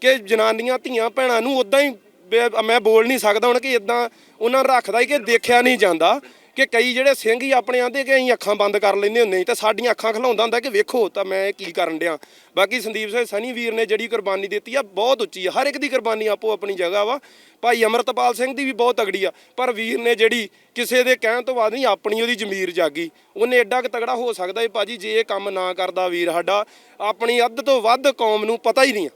ਕਿ ਜਨਾਨੀਆਂ ਧੀਆਂ ਭੈਣਾਂ ਨੂੰ ਉਦਾਂ ਹੀ ਬੇ- ਮੈਂ ਬੋਲ ਨਹੀਂ ਸਕਦਾ ਹੁਣ ਕਿ ਇਦਾਂ ਉਹਨਾਂ ਨੂੰ ਰੱਖਦਾ ਹੀ ਕਿ ਦੇਖਿਆ ਨਹੀਂ ਜਾਂਦਾ ਕਿ ਕਈ ਜਿਹੜੇ ਸਿੰਘ ਹੀ ਆਪਣੇ ਆਂਦੇ ਕਿ ਅਸੀਂ ਅੱਖਾਂ ਬੰਦ ਕਰ ਲੈਂਦੇ ਹੁੰਦੇ ਸੀ ਤੇ ਸਾਡੀਆਂ ਅੱਖਾਂ ਖਲਾਉਂਦਾ ਹੁੰਦਾ ਕਿ ਵੇਖੋ ਤਾਂ ਮੈਂ ਇਹ ਕੀ ਕਰਨ ਡਿਆ। ਬਾਕੀ ਸੰਦੀਪ ਸਿੰਘ ਸਨੀ ਵੀਰ ਨੇ ਜਿਹੜੀ ਕੁਰਬਾਨੀ ਦਿੱਤੀ ਆ, ਬਹੁਤ ਉੱਚੀ ਆ। ਹਰ ਇੱਕ ਦੀ ਕੁਰਬਾਨੀ ਆਪੋ ਆਪਣੀ ਜਗ੍ਹਾ ਵਾ। ਭਾਈ ਅਮਰਤਪਾਲ ਸਿੰਘ ਦੀ ਵੀ ਬਹੁਤ ਤਗੜੀ ਆ। ਪਰ ਵੀਰ ਨੇ ਜਿਹੜੀ ਕਿਸੇ ਦੇ ਕਹਿਣ ਤੋਂ ਬਾਅਦ ਨਹੀਂ, ਆਪਣੀ ਉਹਦੀ ਜ਼ਮੀਰ ਜਾਗੀ। ਉਹਨੇ ਐਡਾ ਕਿ ਤਗੜਾ ਹੋ ਸਕਦਾ ਏ ਭਾਜੀ ਜੇ ਇਹ ਕੰਮ ਨਾ ਕਰਦਾ ਵੀਰ ਸਾਡਾ, ਆਪਣੀ ਅੱਧ ਤੋਂ ਵੱਧ ਕੌਮ ਨੂੰ ਪਤਾ ਹੀ ਨਹੀਂ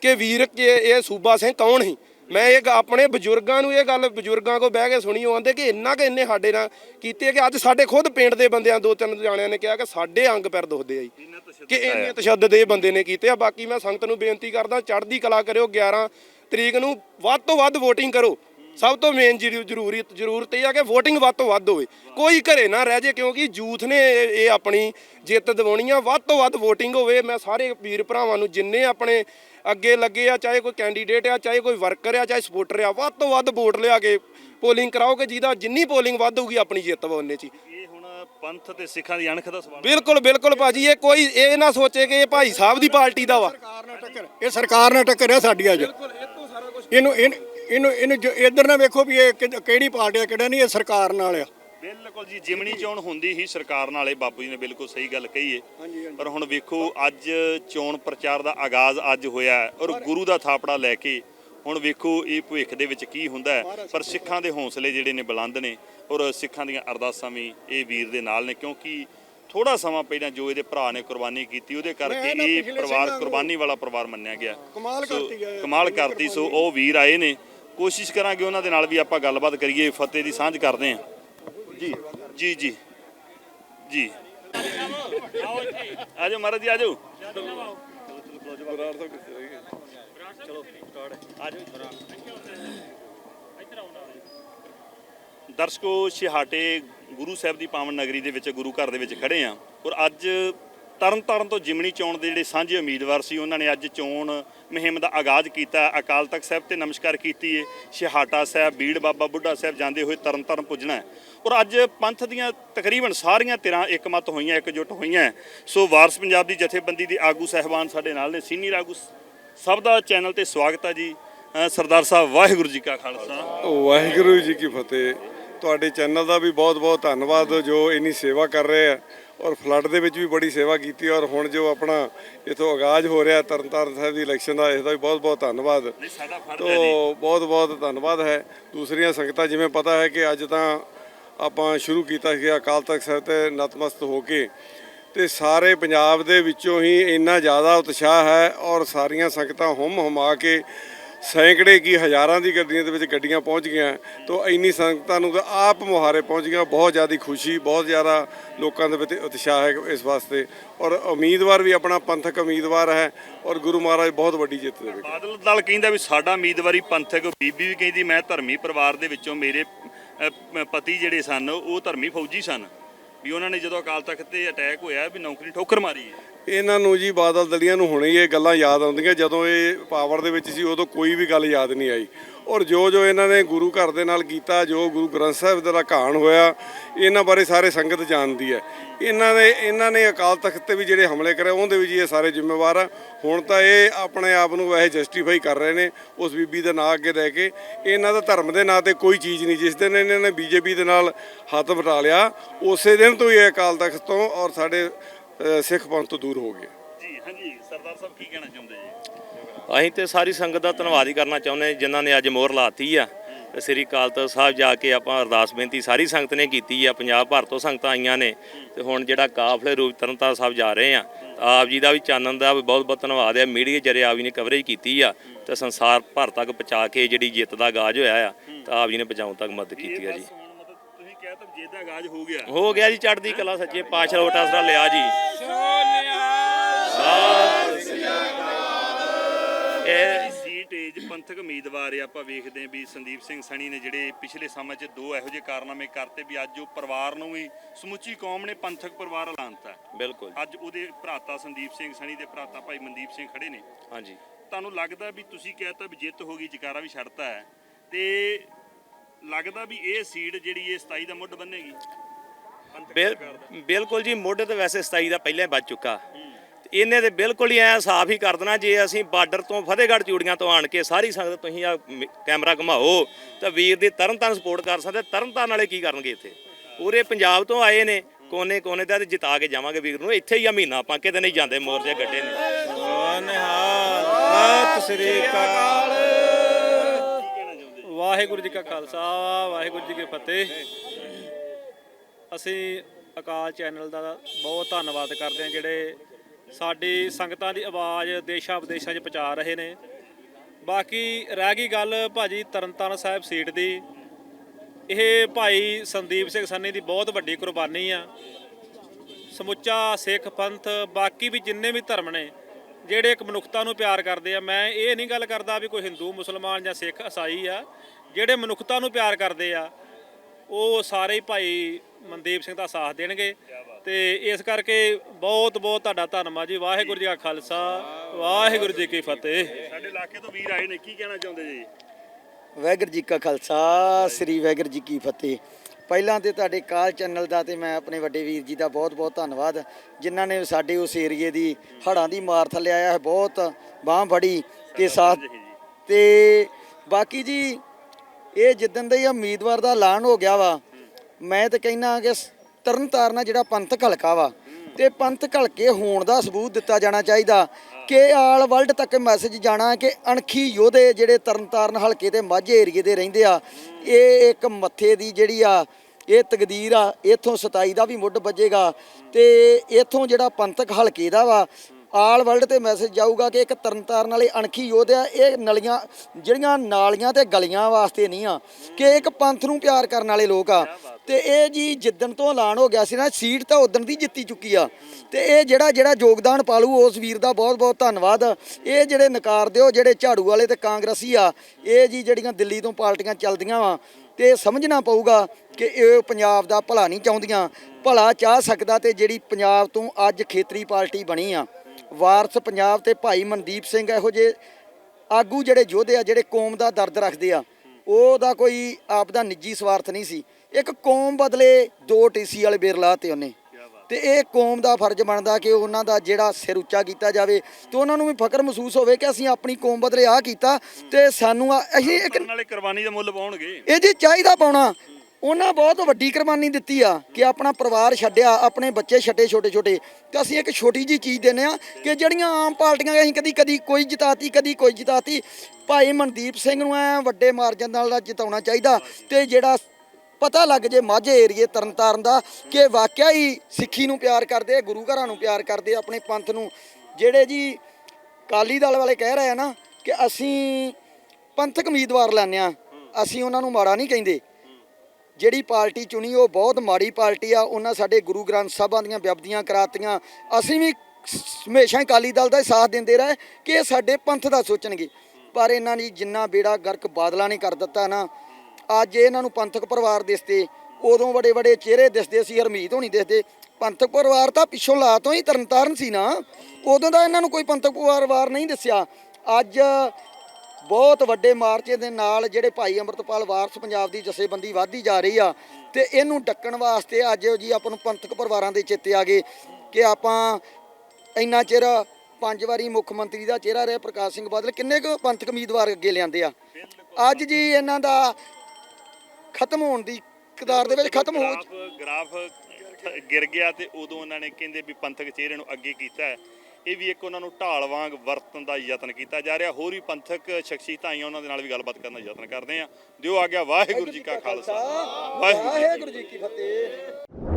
ਕਿ ਵੀਰ ਕਿ ਇਹ ਸੂਬਾ ਸਿੰਘ ਕੌਣ ਸੀ? ਮੈਂ ਇਹ ਆਪਣੇ ਬਜ਼ੁਰਗਾਂ ਨੂੰ ਇਹ ਗੱਲ ਬਜ਼ੁਰਗਾਂ ਕੋ ਬਹਿ ਕੇ ਸੁਣੀ, ਉਹ ਆਂਦੇ ਕਿ ਇੰਨਾ ਕਿ ਇੰਨੇ ਸਾਡੇ ਨਾਲ ਕੀਤੇ ਕਿ ਅੱਜ ਸਾਡੇ ਖੁਦ ਪਿੰਡ ਦੇ ਬੰਦਿਆਂ, ਦੋ ਤਿੰਨ ਜਾਣਿਆਂ ਨੇ ਕਿਹਾ ਕਿ ਸਾਡੇ ਅੰਗ ਪੈਰ ਦੁਖਦੇ ਆ ਜੀ, ਕਿ ਇੰਨੇ ਤਸ਼ੱਦਦ ਇਹ ਬੰਦੇ ਨੇ ਕੀਤੇ ਆ। ਬਾਕੀ ਮੈਂ ਸੰਗਤ ਨੂੰ ਬੇਨਤੀ ਕਰਦਾ, ਚੜ੍ਹਦੀ ਕਲਾ ਕਰਿਓ 11 ਤਰੀਕ ਨੂੰ ਵੱਧ ਤੋਂ ਵੱਧ ਵੋਟਿੰਗ ਕਰੋ। ਸਭ ਤੋਂ ਮੇਨ ਜ਼ਰੂਰੀ ਜ਼ਰੂਰਤ ਇਹ ਆ ਕਿ ਵੋਟਿੰਗ ਵੱਧ ਤੋਂ ਵੱਧ ਹੋਵੇ। ਕੋਈ ਘਰੇ ਨਾ ਰਹਿ ਜੇ, ਕਿਉਂਕਿ ਯੂਥ ਨੇ ਇਹ ਆਪਣੀ ਜਿੱਤ ਦਿਵਾਉਣੀ ਆ। ਵੱਧ ਤੋਂ ਵੱਧ ਵੋਟਿੰਗ ਹੋਵੇ। ਮੈਂ ਸਾਰੇ ਵੀਰ ਭਰਾਵਾਂ ਨੂੰ, ਜਿੰਨੇ ਆਪਣੇ ਅੱਗੇ ਲੱਗੇ ਆ ਚਾਹੇ ਕੋਈ ਕੈਂਡੀਡੇਟ ਆ ਚਾਹੇ ਕੋਈ ਵਰਕਰ ਆ ਚਾਹੇ ਸਪੋਰਟਰ ਆ ਵੱਧ ਤੋਂ ਵੱਧ ਵੋਟ ਲਿਆ ਕੇ ਪੋਲਿੰਗ ਕਰਾਓ ਕਿ ਜਿਹਦਾ ਜਿੰਨੀ ਪੋਲਿੰਗ ਵੱਧ ਹੋਊਗੀ ਆਪਣੀ ਜਿੱਤ ਵਾ ਉਹਨੇ ਚ ਹੀ। ਇਹ ਹੁਣ ਪੰਥ ਤੇ ਸਿੱਖਾਂ ਦੀ ਅਣਖ ਦਾ ਸਵਾਲ। ਬਿਲਕੁਲ ਬਿਲਕੁਲ ਭਾਜੀ ਇਹ ਕੋਈ ਇਹ ਨਾ ਸੋਚੇ ਕਿ ਇਹ ਭਾਈ ਸਾਹਿਬ ਦੀ ਪਾਰਟੀ ਦਾ ਵਾ। ਸਰਕਾਰ ਨਾਲ ਟੱਕਰ ਇਹ ਸਰਕਾਰ ਨਾਲ ਟੱਕਰ ਹੈ ਸਾਡੀ ਅੱਜ ਇਹਨੂੰ ਇਹਨੂੰ ਇਹਨੂੰ ਇਹਨੂੰ ਜੋ- ਇੱਧਰ ਨਾ ਵੇਖੋ ਵੀ ਇਹ ਕਿ- ਕਿਹੜੀ ਪਾਰਟੀ ਆ ਕਿਹੜਾ ਨਹੀਂ ਇਹ ਸਰਕਾਰ ਨਾਲ ਆ। ਬਿਲਕੁਲ ਜੀ ਜਿਮਣੀ ਚੋਣ ਹੁੰਦੀ ਹੀ ਸਰਕਾਰ ਨਾਲੇ ਬਾਪੂ ਜੀ ਨੇ ਬਿਲਕੁਲ ਸਹੀ ਗੱਲ ਕਹੀ ਏ। ਪਰ ਹੁਣ ਵੇਖੋ ਅੱਜ ਚੋਣ ਪ੍ਰਚਾਰ ਦਾ ਆਗਾਜ਼ ਅੱਜ ਹੋਇਆ ਔਰ ਗੁਰੂ ਦਾ ਥਾਪੜਾ ਲੈ ਕੇ ਹੁਣ ਵੇਖੋ ਇਹ ਭਵਿੱਖ ਦੇ ਵਿੱਚ ਕੀ ਹੁੰਦਾ ਹੈ। ਪਰ ਸਿੱਖਾਂ ਦੇ ਹੌਸਲੇ ਜਿਹੜੇ ਨੇ ਬੁਲੰਦ ਨੇ ਔਰ ਸਿੱਖਾਂ ਦੀਆਂ ਅਰਦਾਸਾਂ ਵੀ ਇਹ ਵੀਰ ਦੇ ਨਾਲ ਨੇ ਕਿਉਂਕਿ ਥੋੜਾ ਸਮਾਂ ਪਹਿਲਾਂ ਜੋ ਇਹਦੇ ਭਰਾ ਨੇ ਕੁਰਬਾਨੀ ਕੀਤੀ ਉਹਦੇ ਕਰਕੇ ਇਹ ਪਰਿਵਾਰ ਕੁਰਬਾਨੀ ਵਾਲਾ ਪਰਿਵਾਰ ਮੰਨਿਆ ਗਿਆ। ਕਮਾਲ ਕਰਤੀ ਹੈ। ਕਮਾਲ ਕਰਤੀ ਸੋ ਉਹ ਵੀਰ ਆਏ ਨੇ। ਕੋਸ਼ਿਸ਼ ਕਰਾਂਗੇ ਉਹਨਾਂ ਦੇ ਨਾਲ ਵੀ ਆਪਾਂ ਗੱਲਬਾਤ ਕਰੀਏ ਫਤਿਹ ਦੀ ਸਾਂਝ ਕਰਦੇ ਹਾਂ। ਜੀ ਜੀ ਜੀ ਜੀ। ਆਜੋ ਮਹਾਰਾਜ ਜੀ, ਆਜੋ। ਦਰਸ਼ਕੋ, ਛਿਹਾਟੇ ਗੁਰੂ ਸਾਹਿਬ ਦੀ ਪਾਵਨ ਨਗਰੀ ਦੇ ਵਿੱਚ, ਗੁਰੂ ਘਰ ਦੇ ਵਿੱਚ ਖੜੇ ਆ ਔਰ ਅੱਜ ਤਰਨ ਤਾਰਨ ਤੋਂ ਜਿਮਣੀ ਚੋਣ ਦੇ ਜਿਹੜੇ ਸਾਂਝੇ ਉਮੀਦਵਾਰ ਸੀ, ਉਹਨਾਂ ਨੇ ਅੱਜ ਚੋਣ ਮੁਹਿੰਮ ਦਾ ਆਗਾਜ਼ ਕੀਤਾ। ਅਕਾਲ ਤਖਤ ਸਾਹਿਬ ਤੇ ਨਮਸਕਾਰ ਕੀਤੀ ਹੈ ਛਿਹਾਟਾ ਸਾਹਿਬ, ਬੀੜ ਬਾਬਾ ਬੁੱਢਾ ਸਾਹਿਬ ਜਾਂਦੇ ਹੋਏ ਤਰਨ ਤਾਰਨ ਪੁੱਜਣਾ ਔਰ ਅੱਜ ਪੰਥ ਦੀਆਂ ਤਕਰੀਬਨ ਸਾਰੀਆਂ ਧਿਰਾਂ ਇਕਮਤ ਹੋਈਆਂ, ਇਕਜੁੱਟ ਹੋਈਆਂ ਸੋ ਵਾਰਸ ਪੰਜਾਬ ਦੀ ਜਥੇਬੰਦੀ ਦੇ ਆਗੂ ਸਹਿਬਾਨ ਸਾਡੇ ਨਾਲ ਨੇ। ਸੀਨੀਅਰ ਆਗੂ ਸਭ ਦਾ ਚੈਨਲ ਤੇ ਸਵਾਗਤ ਹੈ ਜੀ। ਸਰਦਾਰ ਸਾਹਿਬ, ਵਾਹਿਗੁਰੂ ਜੀ ਕਾ ਖਾਲਸਾ। ਵਾਹਿਗੁਰੂ ਜੀ ਕੀ ਫਤਿਹ। ਤੁਹਾਡੇ ਚੈਨਲ ਦਾ ਵੀ ਬਹੁਤ-ਬਹੁਤ ਧੰਨਵਾਦ ਜੋ ਇੰਨੀ ਸੇਵਾ ਕਰ ਰਹੇ ਆ। ਔਰ ਫਲੱਡ ਦੇ ਵਿੱਚ ਵੀ ਬੜੀ ਸੇਵਾ ਕੀਤੀ ਔਰ ਹੁਣ ਜੋ ਆਪਣਾ ਇਥੋਂ ਆਗਾਜ਼ ਹੋ ਰਿਹਾ ਤਰਨਤਾਰਨ ਸਾਹਿਬ ਦੀ ਇਲੈਕਸ਼ਨ ਦਾ ਇਸ ਦਾ ਵੀ ਧੰਨਵਾਦ। ਫਰਜ਼ ਹੈ ਜੀ। ਤੋ ਬਹੁਤ-ਬਹੁਤ ਧੰਨਵਾਦ ਹੈ। ਦੂਸਰੀਆਂ ਸੰਗਤਾਂ ਜਿਵੇਂ ਪਤਾ ਹੈ ਕਿ ਅੱਜ ਤਾਂ ਆਪਾਂ ਸ਼ੁਰੂ ਕੀਤਾ ਸੀ ਅਕਾਲ ਤਖਤ ਸਾਹਿਬ ਤੇ ਨਤਮਸਤ ਹੋ ਕੇ। ਤੇ ਸਾਰੇ ਪੰਜਾਬ ਦੇ ਵਿੱਚੋਂ ਹੀ ਇੰਨਾ ਜ਼ਿਆਦਾ ਉਤਸ਼ਾਹ ਹੈ ਔਰ ਸਾਰੀਆਂ ਸੰਗਤਾਂ ਹੁਮ ਹੁਮਾ ਕੇ ਸੈਂਕੜੇ ਕੀ ਹਜ਼ਾਰਾਂ ਦੀ ਗੱਡੀਆਂ ਦੇ ਵਿੱਚ ਗੱਡੀਆਂ ਪਹੁੰਚ ਗਈਆਂ। ਤੋਂ ਇੰਨੀ ਸੰਗਤਾਂ ਨੂੰ ਤਾਂ ਆਪ ਮੁਹਾਰੇ ਪਹੁੰਚ ਗਿਆ। ਬਹੁਤ ਜ਼ਿਆਦਾ ਖੁਸ਼ੀ, ਬਹੁਤ ਜ਼ਿਆਦਾ ਲੋਕਾਂ ਦੇ ਵਿੱਚ ਉਤਸ਼ਾਹ ਹੈ ਇਸ ਵਾਸਤੇ। ਔਰ ਉਮੀਦਵਾਰ ਵੀ ਆਪਣਾ ਪੰਥਕ ਉਮੀਦਵਾਰ ਹੈ ਔਰ ਗੁਰੂ ਮਹਾਰਾਜ ਬਹੁਤ ਵੱਡੀ ਜਿੱਤ ਦੇਵੇਗਾ ਬਾਦਲ ਦਲ ਕਹਿੰਦਾ ਵੀ ਸਾਡਾ ਉਮੀਦਵਾਰੀ ਪੰਥਕ, ਬੀਬੀ ਵੀ ਕਹਿੰਦੀ, ਮੈਂ ਧਰਮੀ ਪਰਿਵਾਰ ਦੇ ਵਿੱਚੋਂ ਮੇਰੇ ਪਤੀ ਜਿਹੜੇ ਸਨ, ਉਹ ਧਰਮੀ ਫੌਜੀ ਸਨ। ਵੀ ਉਹਨਾਂ ਨੇ ਜਦੋਂ ਅਕਾਲ ਤਖਤ ਤੇ ਅਟੈਕ ਹੋਇਆ ਵੀ ਨੌਕਰੀ ਠੋਕਰ ਮਾਰੀ ਹੈ। ਇਹਨਾਂ ਨੂੰ ਜੀ ਬਾਦਲ ਦਲੀਆਂ ਨੂੰ ਹੁਣੇ ਇਹ ਗੱਲਾਂ ਯਾਦ ਆਉਂਦੀਆਂ, ਜਦੋਂ ਇਹ ਪਾਵਰ ਦੇ ਵਿੱਚ ਸੀ, ਉਦੋਂ ਕੋਈ ਵੀ ਗੱਲ ਯਾਦ ਨਹੀਂ ਆਈ। ਔਰ ਜੋ ਜੋ ਇਹਨਾਂ ਨੇ ਗੁਰੂ ਘਰ ਦੇ ਨਾਲ ਕੀਤਾ, ਜੋ ਗੁਰੂ ਗ੍ਰੰਥ ਸਾਹਿਬ ਦਾ ਘਾਣ ਹੋਇਆ, ਇਹਨਾਂ ਬਾਰੇ ਸਾਰੇ ਸੰਗਤ ਜਾਣਦੀ ਹੈ। ਇਹਨਾਂ ਨੇ ਇਹਨਾਂ ਨੇ ਅਕਾਲ ਤਖਤ ਤੇ ਵੀ ਜਿਹੜੇ ਹਮਲੇ ਕਰੇ, ਉਹਦੇ ਵੀ ਜੀ ਇਹ ਸਾਰੇ ਜ਼ਿੰਮੇਵਾਰ ਆ। ਹੁਣ ਤਾਂ ਇਹ ਆਪਣੇ ਆਪ ਨੂੰ ਵੈਸੇ ਜਸਟੀਫਾਈ ਕਰ ਰਹੇ ਨੇ, ਉਸ ਬੀਬੀ ਦਾ ਨਾਂ ਅੱਗੇ ਲੈ ਕੇ। ਇਹਨਾਂ ਦਾ ਧਰਮ ਦੇ ਨਾਂ ਤੇ ਕੋਈ ਚੀਜ਼ ਨਹੀਂ, ਜਿਸ ਦਿਨ ਇਹਨਾਂ ਨੇ ਬੀਜੇਪੀ ਦੇ ਨਾਲ ਹੱਥ ਵਟਾ ਲਿਆ, ਉਸੇ ਦਿਨ ਤੋਂ ਹੀ ਇਹ ਅਕਾਲ ਤਖਤ ਤੋਂ ਔਰ ਸਾਡੇ ਸਿੱਖ ਪੰਥ ਤੋਂ ਦੂਰ ਹੋ ਗਏ। ਜੀ ਹਾਂਜੀ ਸਰਦਾਰ ਸਾਹਿਬ ਕੀ ਕਹਿਣਾ ਚਾਹੁੰਦੇ ਜੀ? ਅਸੀਂ ਤੇ ਸਾਰੀ ਸੰਗਤ ਦਾ ਧੰਨਵਾਦ ਹੀ ਕਰਨਾ ਚਾਹੁੰਦੇ ਜਿਨ੍ਹਾਂ ਨੇ ਅੱਜ ਮੋਹਰ ਲਾਤੀ ਆ। ਸ੍ਰੀ ਅਕਾਲ ਤਖਤ ਸਾਹਿਬ ਜਾ ਕੇ ਆਪਾਂ ਅਰਦਾਸ ਬੇਨਤੀ ਸਾਰੀ ਸੰਗਤ ਨੇ ਕੀਤੀ ਆ ਪੰਜਾਬ ਭਰ ਤੋਂ ਸੰਗਤਾਂ ਆਈਆਂ ਨੇ। ਤੇ ਹੁਣ ਜਿਹੜਾ ਕਾਫਲੇ ਰੂਪ ਤਰਨਤਾਰਨ ਸਾਹਿਬ ਜਾ ਰਹੇ ਆ ਆਪ ਜੀ ਦਾ ਵੀ ਚਾਨਣ ਦਾ ਵੀ ਬਹੁਤ ਬਹੁਤ ਧੰਨਵਾਦ ਹੈ ਮੀਡੀਆ ਜਰੇ ਆਪ ਜੀ ਨੇ ਕਵਰੇਜ ਕੀਤੀ ਆ ਤੇ ਸੰਸਾਰ ਭਰ ਤੱਕ ਪਹੁੰਚਾ ਕੇ ਜਿਹੜੀ ਜਿੱਤ ਦਾ ਆਗਾਜ਼ ਹੋਇਆ ਆ ਤਾਂ ਆਪ ਜੀ ਨੇ ਪਹੁੰਚਾਉਣ ਤੱਕ ਮਦਦ ਕੀਤੀ ਆ ਜੀ ਬਸ ਹੁਣ ਮਤਲਬ ਤੁਸੀਂ ਕਹਿ ਹੋ ਗਿਆ। ਹੋ ਗਿਆ ਜੀ ਚੜ੍ਹਦੀ ਕਲਾ ਸੱਚੇ ਪਾਤਸ਼ਾਹ ਦਾ ਆਸਰਾ ਲਿਆ ਜੀ। ਇਹ ਸੀਟ ਏਜ ਪੰਥਕ ਉਮੀਦਵਾਰ ਆ ਆਪਾਂ ਵੇਖਦੇ ਆਂ ਵੀ ਸੰਦੀਪ ਸਿੰਘ ਸਣੀ ਨੇ ਜਿਹੜੇ ਪਿਛਲੇ ਸਮੇਂ 'ਚ ਦੋ ਇਹੋ ਜਿਹੇ ਕਾਰਨਾਮੇ ਕਰਤੇ ਵੀ ਅੱਜ ਉਹ ਪਰਿਵਾਰ ਨੂੰ ਵੀ ਸਮੁੱਚੀ ਕੌਮ ਨੇ ਪੰਥਕ ਪਰਿਵਾਰ ਐਲਾਨਤਾ ਬਿਲਕੁਲ। ਅੱਜ ਉਹਦੇ ਭਰਾਤਾ ਸੰਦੀਪ ਸਿੰਘ ਸਣੀ ਦੇ ਭਰਾਤਾ ਭਾਈ ਮਨਦੀਪ ਸਿੰਘ ਖੜੇ ਨੇ। ਹਾਂਜੀ। ਤੁਹਾਨੂੰ ਲੱਗਦਾ ਵੀ ਤੁਸੀਂ ਕਹਿਤਾ ਵੀ ਜਿੱਤ ਹੋ ਗਈ ਜਕਾਰਾ ਵੀ ਛੱਡਤਾ ਹੈ। ਤੇ ਲੱਗਦਾ ਵੀ ਇਹ ਸੀਟ ਜਿਹੜੀ ਇਹ 27 ਦਾ ਮੁੱਢ ਬੰਨੇਗੀ? ਬਿਲ- ਬਿਲਕੁਲ ਜੀ ਮੁੱਢ ਤੇ ਵੈਸੇ 27 ਦਾ ਪਹਿਲਾਂ ਹੀ ਵੱਜ ਚੁੱਕਾ। ਤੇ ਇਹਨੇ ਤੇ ਬਿਲਕੁਲ ਹੀ ਐ ਸਾਫ਼ ਹੀ ਕਰ ਦੇਣਾ ਜੇ ਅਸੀਂ ਬਾਰਡਰ ਤੋਂ ਫਤਿਹਗੜ੍ਹ ਚੂੜੀਆਂ ਤੋਂ ਆਣ ਕੇ ਸਾਰੀ ਸੰਗਤ ਤੁਸੀਂ ਆ ਕੈਮਰਾ ਘੁਮਾਓ ਤਾਂ ਵੀਰ ਦੀ ਤਰਨਤਾਰਨ ਸਪੋਰਟ ਕਰ ਸਕਦੇ ਤਰਨਤਾਰਨ ਵਾਲੇ ਕੀ ਕਰਨਗੇ ਇੱਥੇ? ਪੂਰੇ ਪੰਜਾਬ ਤੋਂ ਆਏ ਨੇ ਕੋਨੇ ਕੋਨੇ ਦਾ ਤੇ ਜਿਤਾ ਕੇ ਜਾਵਾਂਗੇ ਵੀਰ ਨੂੰ ਇੱਥੇ ਹੀ ਆ ਮਹੀਨਾ ਆਪਾਂ ਕਿਤੇ ਨਹੀਂ ਜਾਂਦੇ ਮੋਰਚੇ ਗੱਡੇ ਨੇ। ਸਤਿ ਸ੍ਰੀ ਅਕਾਲ। ਵਾਹਿਗੁਰੂ ਜੀ ਕਾ ਖਾਲਸਾ, ਵਾਹਿਗੁਰੂ ਜੀ ਕੀ ਫਤਿਹ। ਅਸੀਂ ਅਕਾਲ ਚੈਨਲ ਦਾ ਬਹੁਤ ਧੰਨਵਾਦ ਕਰਦੇ ਹਾਂ, ਜਿਹੜੇ ਸਾਡੀ ਸੰਗਤਾਂ ਦੀ ਆਵਾਜ਼ ਦੇਸ਼ਾਂ ਵਿਦੇਸ਼ਾਂ 'ਚ ਪਹੁੰਚਾ ਰਹੇ ਨੇ। ਬਾਕੀ ਰਹਿ ਗਈ ਗੱਲ ਭਾਜੀ ਤਰਨਤਾਰਨ ਸਾਹਿਬ ਸੀਟ ਦੀ। ਇਹ ਭਾਈ ਸੰਦੀਪ ਸਿੰਘ ਸੰਨੀ ਦੀ ਬਹੁਤ ਵੱਡੀ ਕੁਰਬਾਨੀ ਆ। ਸਮੁੱਚਾ ਸਿੱਖ ਪੰਥ, ਬਾਕੀ ਵੀ ਜਿੰਨੇ ਵੀ ਧਰਮ ਨੇ ਜਿਹੜੇ ਇੱਕ ਮਨੁੱਖਤਾ ਨੂੰ ਪਿਆਰ ਕਰਦੇ ਆ ਮੈਂ ਇਹ ਨਹੀਂ ਗੱਲ ਕਰਦਾ ਵੀ ਕੋਈ ਹਿੰਦੂ ਮੁਸਲਮਾਨ ਜਾਂ ਸਿੱਖ ਈਸਾਈ ਆ ਜਿਹੜੇ ਮਨੁੱਖਤਾ ਨੂੰ ਪਿਆਰ ਕਰਦੇ ਆ ਉਹ ਸਾਰੇ ਹੀ ਭਾਈ ਮਨਦੀਪ ਸਿੰਘ ਦਾ ਸਾਥ ਦੇਣਗੇ। ਤੇ ਇਸ ਕਰਕੇ ਬਹੁਤ ਬਹੁਤ ਤੁਹਾਡਾ ਧੰਨਵਾਦ ਜੀ। ਵਾਹਿਗੁਰੂ ਜੀ ਕਾ ਖਾਲਸਾ ਵਾਹਿਗੁਰੂ ਜੀ ਕੀ ਫਤਿਹ। ਸਾਡੇ ਇਲਾਕੇ ਤੋਂ ਵੀਰ ਆਏ ਨੇ ਕੀ ਕਹਿਣਾ ਚਾਹੁੰਦੇ ਜੀ? ਵਾਹਿਗੁਰੂ ਜੀ ਕਾ ਖਾਲਸਾ ਸ੍ਰੀ ਵਾਹਿਗੁਰੂ ਜੀ ਕੀ ਫਤਿਹ। ਪਹਿਲਾਂ ਤੇ ਤੁਹਾਡੇ ਕਾਲ ਚੈਨਲ ਦਾ ਤੇ ਮੈਂ ਆਪਣੇ ਵੱਡੇ ਵੀਰ ਜੀ ਦਾ ਬਹੁਤ ਬਹੁਤ ਧੰਨਵਾਦ ਜਿਨ੍ਹਾਂ ਨੇ ਸਾਡੇ ਉਸ ਏਰੀਏ ਦੀ ਹੜਾਂ ਦੀ ਮਾਰ ਥੱਲੇ ਆਇਆ ਹੈ ਬਹੁਤ ਬਾਹ ਫੜੀ ਕੇ ਸਾਥ ਤੇ ਬਾਕੀ ਜੀ ਇਹ ਜਿੱਦਣ ਦਾ ਹੀ ਉਮੀਦਵਾਰ ਦਾ ਐਲਾਨ ਹੋ ਗਿਆ ਵਾ ਮੈਂ ਤਾਂ ਕਹਿਣਾ ਕਿ ਸ- ਤਰਨ ਤਾਰਨਾ ਜਿਹੜਾ ਪੰਥ ਹਲਕਾ ਵਾ ਤੇ ਪੰਥ ਹਲਕੇ ਹੋਣ ਦਾ ਸਬੂਤ ਦਿੱਤਾ ਜਾਣਾ ਚਾਹੀਦਾ। ਕਿ ਆਲ ਵਰਲਡ ਤੱਕ ਮੈਸੇਜ ਜਾਣਾ ਕਿ ਅਣਖੀ ਯੋਧੇ ਜਿਹੜੇ ਤਰਨਤਾਰਨ ਹਲਕੇ ਦੇ ਮਾਝੇ ਏਰੀਏ ਦੇ ਰਹਿੰਦੇ ਆ, ਇਹ ਇੱਕ ਮੱਥੇ ਦੀ ਜਿਹੜੀ ਆ, ਇਹ ਤਕਦੀਰ ਆ, ਇਥੋਂ 27 ਦਾ ਵੀ ਮੁੱਢ ਵੱਜੇਗਾ ਤੇ ਇਥੋਂ ਜਿਹੜਾ ਪੰਥਕ ਹਲਕੇ ਦਾ ਵਾ ਆਲ ਵਰਲਡ ਤੇ ਮੈਸੇਜ ਜਾਊਗਾ ਕਿ ਇੱਕ ਤਰਨਤਾਰਨ ਵਾਲੇ ਅਣਖੀ ਯੋਧੇ ਆ ਇਹ ਨਲੀਆਂ, ਜਿਹੜੀਆਂ ਨਾਲੀਆਂ ਤੇ ਗਲੀਆਂ ਵਾਸਤੇ ਨਹੀਂ ਆ, ਕਿ ਇੱਕ ਪੰਥ ਨੂੰ ਪਿਆਰ ਕਰਨ ਵਾਲੇ ਲੋਕ ਆ। ਤੇ ਇਹ ਜੀ ਜਿੱਦਣ ਤੋਂ ਐਲਾਨ ਹੋ ਗਿਆ ਸੀ ਨਾ, ਸੀਟ ਤਾਂ ਉਦਣ ਦੀ ਜਿੱਤੀ ਚੁੱਕੀ ਆ। ਤੇ ਇਹ ਜਿਹੜਾ ਜਿਹੜਾ ਯੋਗਦਾਨ ਪਾਲੂ, ਉਸ ਵੀਰ ਦਾ ਬਹੁਤ ਬਹੁਤ ਧੰਨਵਾਦ। ਇਹ ਜਿਹੜੇ ਨਕਾਰ ਦਿਓ, ਜਿਹੜੇ ਝਾੜੂ ਵਾਲੇ ਤੇ ਕਾਂਗਰਸੀ ਆ, ਇਹ ਜੀ ਜਿਹੜੀਆਂ ਦਿੱਲੀ ਤੋਂ ਪਾਰਟੀਆਂ ਚੱਲਦੀਆਂ ਵਾ, ਤੇ ਸਮਝਣਾ ਪਊਗਾ ਕਿ ਇਹ ਪੰਜਾਬ ਦਾ ਭਲਾ ਨਹੀਂ ਚਾਹੁੰਦੀਆਂ। ਭਲਾ ਚਾਹ ਸਕਦਾ ਤੇ ਜਿਹੜੀ ਪੰਜਾਬ ਤੋਂ ਅੱਜ ਖੇਤਰੀ ਪਾਰਟੀ ਬਣੀ ਆ। ਵਾਰਸ ਪੰਜਾਬ ਤੇ ਭਾਈ ਮਨਦੀਪ ਸਿੰਘ ਇਹੋ ਜਿਹੇ ਆਗੂ ਜਿਹੜੇ ਯੋਧੇ ਆ ਜਿਹੜੇ ਕੌਮ ਦਾ ਦਰਦ ਰੱਖਦੇ ਆ ਉਹਦਾ ਕੋਈ ਆਪ ਦਾ ਨਿੱਜੀ ਸਵਾਰਥ ਨਹੀਂ ਸੀ। ਇੱਕ ਕੌਮ ਬਦਲੇ ਦੋ ਟੀਸੀ ਵਾਲੇ ਬੇਰ ਲਾਤੇ ਉਹਨੇ। ਤੇ ਇਹ ਕੌਮ ਦਾ ਫਰਜ਼ ਬਣਦਾ ਕਿ ਉਹਨਾਂ ਦਾ ਜਿਹੜਾ ਸਿਰ ਉੱਚਾ ਕੀਤਾ ਜਾਵੇ ਤੇ ਉਹਨਾਂ ਨੂੰ ਵੀ ਫਖਰ ਮਹਿਸੂਸ ਹੋਵੇ ਕਿ ਅਸੀਂ ਆਪਣੀ ਕੌਮ ਬਦਲੇ ਆ ਕੀਤਾ ਤੇ ਸਾਨੂੰ ਅਸੀਂ ਇੱਕ ਵਾਲੇ ਕੁਰਬਾਨੀ ਦਾ ਮੁੱਲ ਪਾਉਣਗੇ। ਇਹ ਜੀ ਚਾਹੀਦਾ ਪਾਉਣਾ ਉਹਨਾਂ ਬਹੁਤ ਵੱਡੀ ਕੁਰਬਾਨੀ ਦਿੱਤੀ ਆ ਕਿ ਆਪਣਾ ਪਰਿਵਾਰ ਛੱਡਿਆ, ਆਪਣੇ ਬੱਚੇ ਛੱਡੇ ਛੋਟੇ ਛੋਟੇ ਤੇ ਅਸੀਂ ਇੱਕ ਛੋਟੀ ਜੀ ਚੀਜ਼ ਦਿੰਨੇ ਆ ਕਿ ਜਿਹੜੀਆਂ ਆਮ ਪਾਰਟੀਆਂ ਅਸੀਂ ਕਦੀ ਕਦੀ ਕੋਈ ਜਿਤਾਤੀ, ਕਦੀ ਕੋਈ ਜਿਤਾਤੀ। ਭਾਈ ਮਨਦੀਪ ਸਿੰਘ ਨੂੰ ਐ ਵੱਡੇ ਮਾਰਜਨ ਨਾਲ ਜਿਤਾਉਣਾ ਚਾਹੀਦਾ ਤੇ ਜਿਹੜਾ ਪਤਾ ਲੱਗ ਜੇ ਮਾਝੇ ਏਰੀਏ ਤਰਨਤਾਰਨ ਦਾ ਕਿ ਵਾਕਿਆ ਹੀ ਸਿੱਖੀ ਨੂੰ ਪਿਆਰ ਕਰਦੇ ਆ, ਗੁਰੂ ਘਰਾਂ ਨੂੰ ਪਿਆਰ ਕਰਦੇ ਆ, ਆਪਣੇ ਪੰਥ ਨੂੰ। ਜਿਹੜੇ ਜੀ ਕਾਲੀ ਦਲ ਵਾਲੇ ਕਹਿ ਰਹੇ ਆ ਨਾ ਕਿ ਅਸੀਂ ਪੰਥਕ ਉਮੀਦਵਾਰ ਲੈਂਦੇ ਆ, ਅਸੀਂ ਉਹਨਾਂ ਨੂੰ ਮਾੜਾ ਨਹੀਂ ਕਹਿੰਦੇ। ਜਿਹੜੀ ਪਾਰਟੀ ਚੁਣੀ, ਉਹ ਬਹੁਤ ਮਾੜੀ ਪਾਰਟੀ ਆ। ਉਹਨਾਂ ਸਾਡੇ ਗੁਰੂ ਗ੍ਰੰਥ ਸਾਹਿਬਾਂ ਦੀਆਂ ਬਿਆਬਦੀਆਂ ਕਰਾਤੀਆਂ। ਅਸੀਂ ਵੀ ਹਮੇਸ਼ਾ ਅਕਾਲੀ ਦਲ ਦਾ ਹੀ ਸਾਥ ਦਿੰਦੇ ਰਹੇ ਕਿ ਇਹ ਸਾਡੇ ਪੰਥ ਦਾ ਸੋਚਣਗੇ। ਪਰ ਇਹਨਾਂ ਨੇ ਜਿੰਨਾ ਬੇੜਾ ਗਰਕ ਬਾਦਲਾਂ ਨੇ ਕਰ ਦਿੱਤਾ ਨਾ, ਅੱਜ ਇਹਨਾਂ ਨੂੰ ਪੰਥਕ ਪਰਿਵਾਰ ਦਿਸਦੇ। ਉਦੋਂ ਬੜੇ ਬੜੇ ਚਿਹਰੇ ਦਿਸਦੇ ਸੀ, ਹਰਮੀਤ ਹੋਣੀ ਦਿਸਦੇ। ਪੰਥਕ ਪਰਿਵਾਰ ਤਾਂ ਪਿੱਛੋਂ ਲਾ ਤੋਂ ਹੀ ਤਰਨਤਾਰਨ ਸੀ ਨਾ। ਉਦੋਂ ਦਾ ਇਹਨਾਂ ਨੂੰ ਕੋਈ ਪੰਥਕ ਪਰਿਵਾਰ ਨਹੀਂ ਦੱਸਿਆ। ਅੱਜ ਬਹੁਤ ਵੱਡੇ ਮਾਰਚੇ ਦੇ ਨਾਲ ਜਿਹੜੇ ਭਾਈ ਅੰਮ੍ਰਿਤਪਾਲ ਵਾਰਸ ਪੰਜਾਬ ਦੀ ਜਥੇਬੰਦੀ ਵਧਦੀ ਜਾ ਰਹੀ ਆ ਤੇ ਇਹਨੂੰ ਡੱਕਣ ਵਾਸਤੇ ਅੱਜ ਜੀ ਆਪਾਂ ਨੂੰ ਪੰਥਕ ਪਰਿਵਾਰਾਂ ਦੇ ਚੇਤੇ ਆ ਗਏ ਕਿ ਆਪਾਂ ਇੰਨਾ ਚਿਰ ਪੰਜ ਵਾਰੀ ਮੁੱਖ ਮੰਤਰੀ ਦਾ ਚਿਹਰਾ ਰਿਹਾ ਪ੍ਰਕਾਸ਼ ਸਿੰਘ ਬਾਦਲ ਕਿੰਨੇ ਕੁ ਪੰਥਕ ਉਮੀਦਵਾਰ ਅੱਗੇ ਲਿਆਂਦੇ ਆ? ਅੱਜ ਜੀ ਇਹਨਾਂ ਦਾ ਖਤਮ ਹੋਣ ਦੀ ਕਦਾਰ ਦੇ ਵਿੱਚ ਖਤਮ ਹੋ ਗ੍ਰਾਫ ਗਿਰ ਗਿਆ ਤੇ ਉਦੋਂ ਉਹਨਾਂ ਨੇ ਕਹਿੰਦੇ ਵੀ ਪੰਥਕ ਚਿਹਰੇ ਨੂੰ ਅੱਗੇ ਕੀਤਾ ਇਹ ਵੀ ਇੱਕ ਉਹਨਾਂ ਨੂੰ ਢਾਲ ਵਾਂਗ ਵਰਤਣ ਦਾ ਯਤਨ ਕੀਤਾ ਜਾ ਰਿਹਾ। ਹੋਰ ਵੀ ਪੰਥਕ ਸ਼ਖਸੀਅਤਾਂ ਆਈਆਂ ਉਹਨਾਂ ਦੇ ਨਾਲ ਵੀ ਗੱਲਬਾਤ ਕਰਨ ਦਾ ਯਤਨ ਕਰਦੇ ਆ। ਦਿਓ ਆ ਗਿਆ ਵਾਹਿਗੁਰੂ ਜੀ ਕਾ ਖਾਲਸਾ। ਵਾਹਿਗੁਰੂ ਜੀ ਕੀ ਵਾਹਿਗੁਰੂ ਜੀ ਕੀ ਫਤਿਹ।